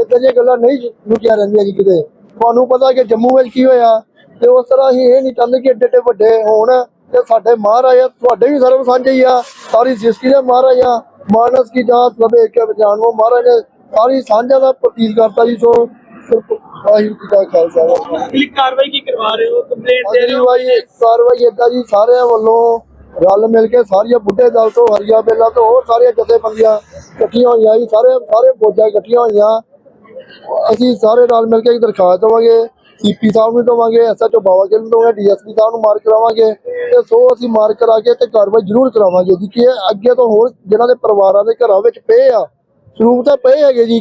ਏਦਾਂ ਦੀਆਂ ਗੱਲਾਂ ਨਹੀਂ ਲੁਕੀਆਂ ਰਹਿੰਦੀਆਂ ਜੀ ਕਿਤੇ। ਤੁਹਾਨੂੰ ਪਤਾ ਕਿ ਜੰਮੂ ਵਿੱਚ ਕੀ ਹੋਇਆ ਤੇ ਉਸ ਤਰ੍ਹਾਂ ਹੀ ਇਹ ਨਹੀਂ ਚਾਹੁੰਦੇ ਕਿ ਏਡੇ ਏਡੇ ਵੱਡੇ ਹੋਣ ਤੇ ਸਾਡੇ ਮਹਾਰਾਜ ਤੁਹਾਡੇ ਵੀ ਸਰਬ ਸਾਂਝੇ ਹੀ ਆ। ਸਾਰੀ ਸ੍ਰਿਸ਼ਟੀ ਦੇ ਮਹਾਰਾਜ ਆ ਮਾਨਸ ਕੀ ਜਾਤ ਸਭੇ ਇੱਕ ਜਾਣੋ ਮਹਾਰਾਜ ਸਾਰੀ ਸਾਂਝਾ ਦਾ ਪ੍ਰਤੀਕ ਕਰਤਾ ਜੀ ਸੋ ਵਾਹਿਗੁਰੂ ਜੀ ਦਾ ਖਾਲਸਾ। ਵਾਹਿਗੁਰੂ ਕਾਰਵਾਈ ਕੀ ਕਰਵਾ ਰਹੇ ਹੋ? ਕੰਪਲੇਂਟ ਦੇ ਰਹੇ ਹੋ? ਵਾਰੀ ਕਾਰਵਾਈ ਏਦਾਂ ਜੀ ਸਾਰਿਆਂ ਵੱਲੋਂ ਰਲ ਮਿਲ ਕੇ ਸਾਰੀਆਂ ਬੁੱਢੇ ਦਲ ਤੋਂ ਹਰੀਆ ਬੇਲਾ ਤੋਂ ਹੋਰ ਸਾਰੀਆਂ ਜਥੇਬੰਦੀਆਂ ਇਕੱਠੀਆਂ ਹੋਈਆਂ ਜੀ ਸਾਰੇ ਸਾਰੇ ਫੌਜਾਂ ਇਕੱਠੀਆਂ ਹੋਈਆਂ। ਅਸੀਂ ਸਾਰੇ ਰਲ ਮਿਲ ਕੇ ਇੱਕ ਦਰਖਾਸਤ ਦੇਵਾਂਗੇ ਸੀਪੀ ਸਾਹਿਬ ਨੂੰ ਦੇਵਾਂਗੇ ਐਸਐਚਓ ਬਾਵਾ ਕੇ ਨੂੰ ਦੇਵਾਂਗੇ ਡੀਐਸਪੀ ਸਾਹਿਬ ਨੂੰ ਮਾਰ ਕਰਾਵਾਂਗੇ ਤੇ ਸੋ ਅਸੀਂ ਮਾਰ ਕਰਾ ਕੇ ਤੇ ਕਾਰਵਾਈ ਜ਼ਰੂਰ ਕਰਾਵਾਂਗੇ ਜੀ ਕਿ ਅੱਗੇ ਤੋਂ ਹੋਰ ਜਿਨ੍ਹਾਂ ਦੇ ਪਰਿਵਾਰਾਂ ਦੇ ਘਰਾਂ ਵਿੱਚ ਪਏ ਆ ਸਰੂਪ ਤਾਂ ਪਏ ਹੈਗੇ ਜੀ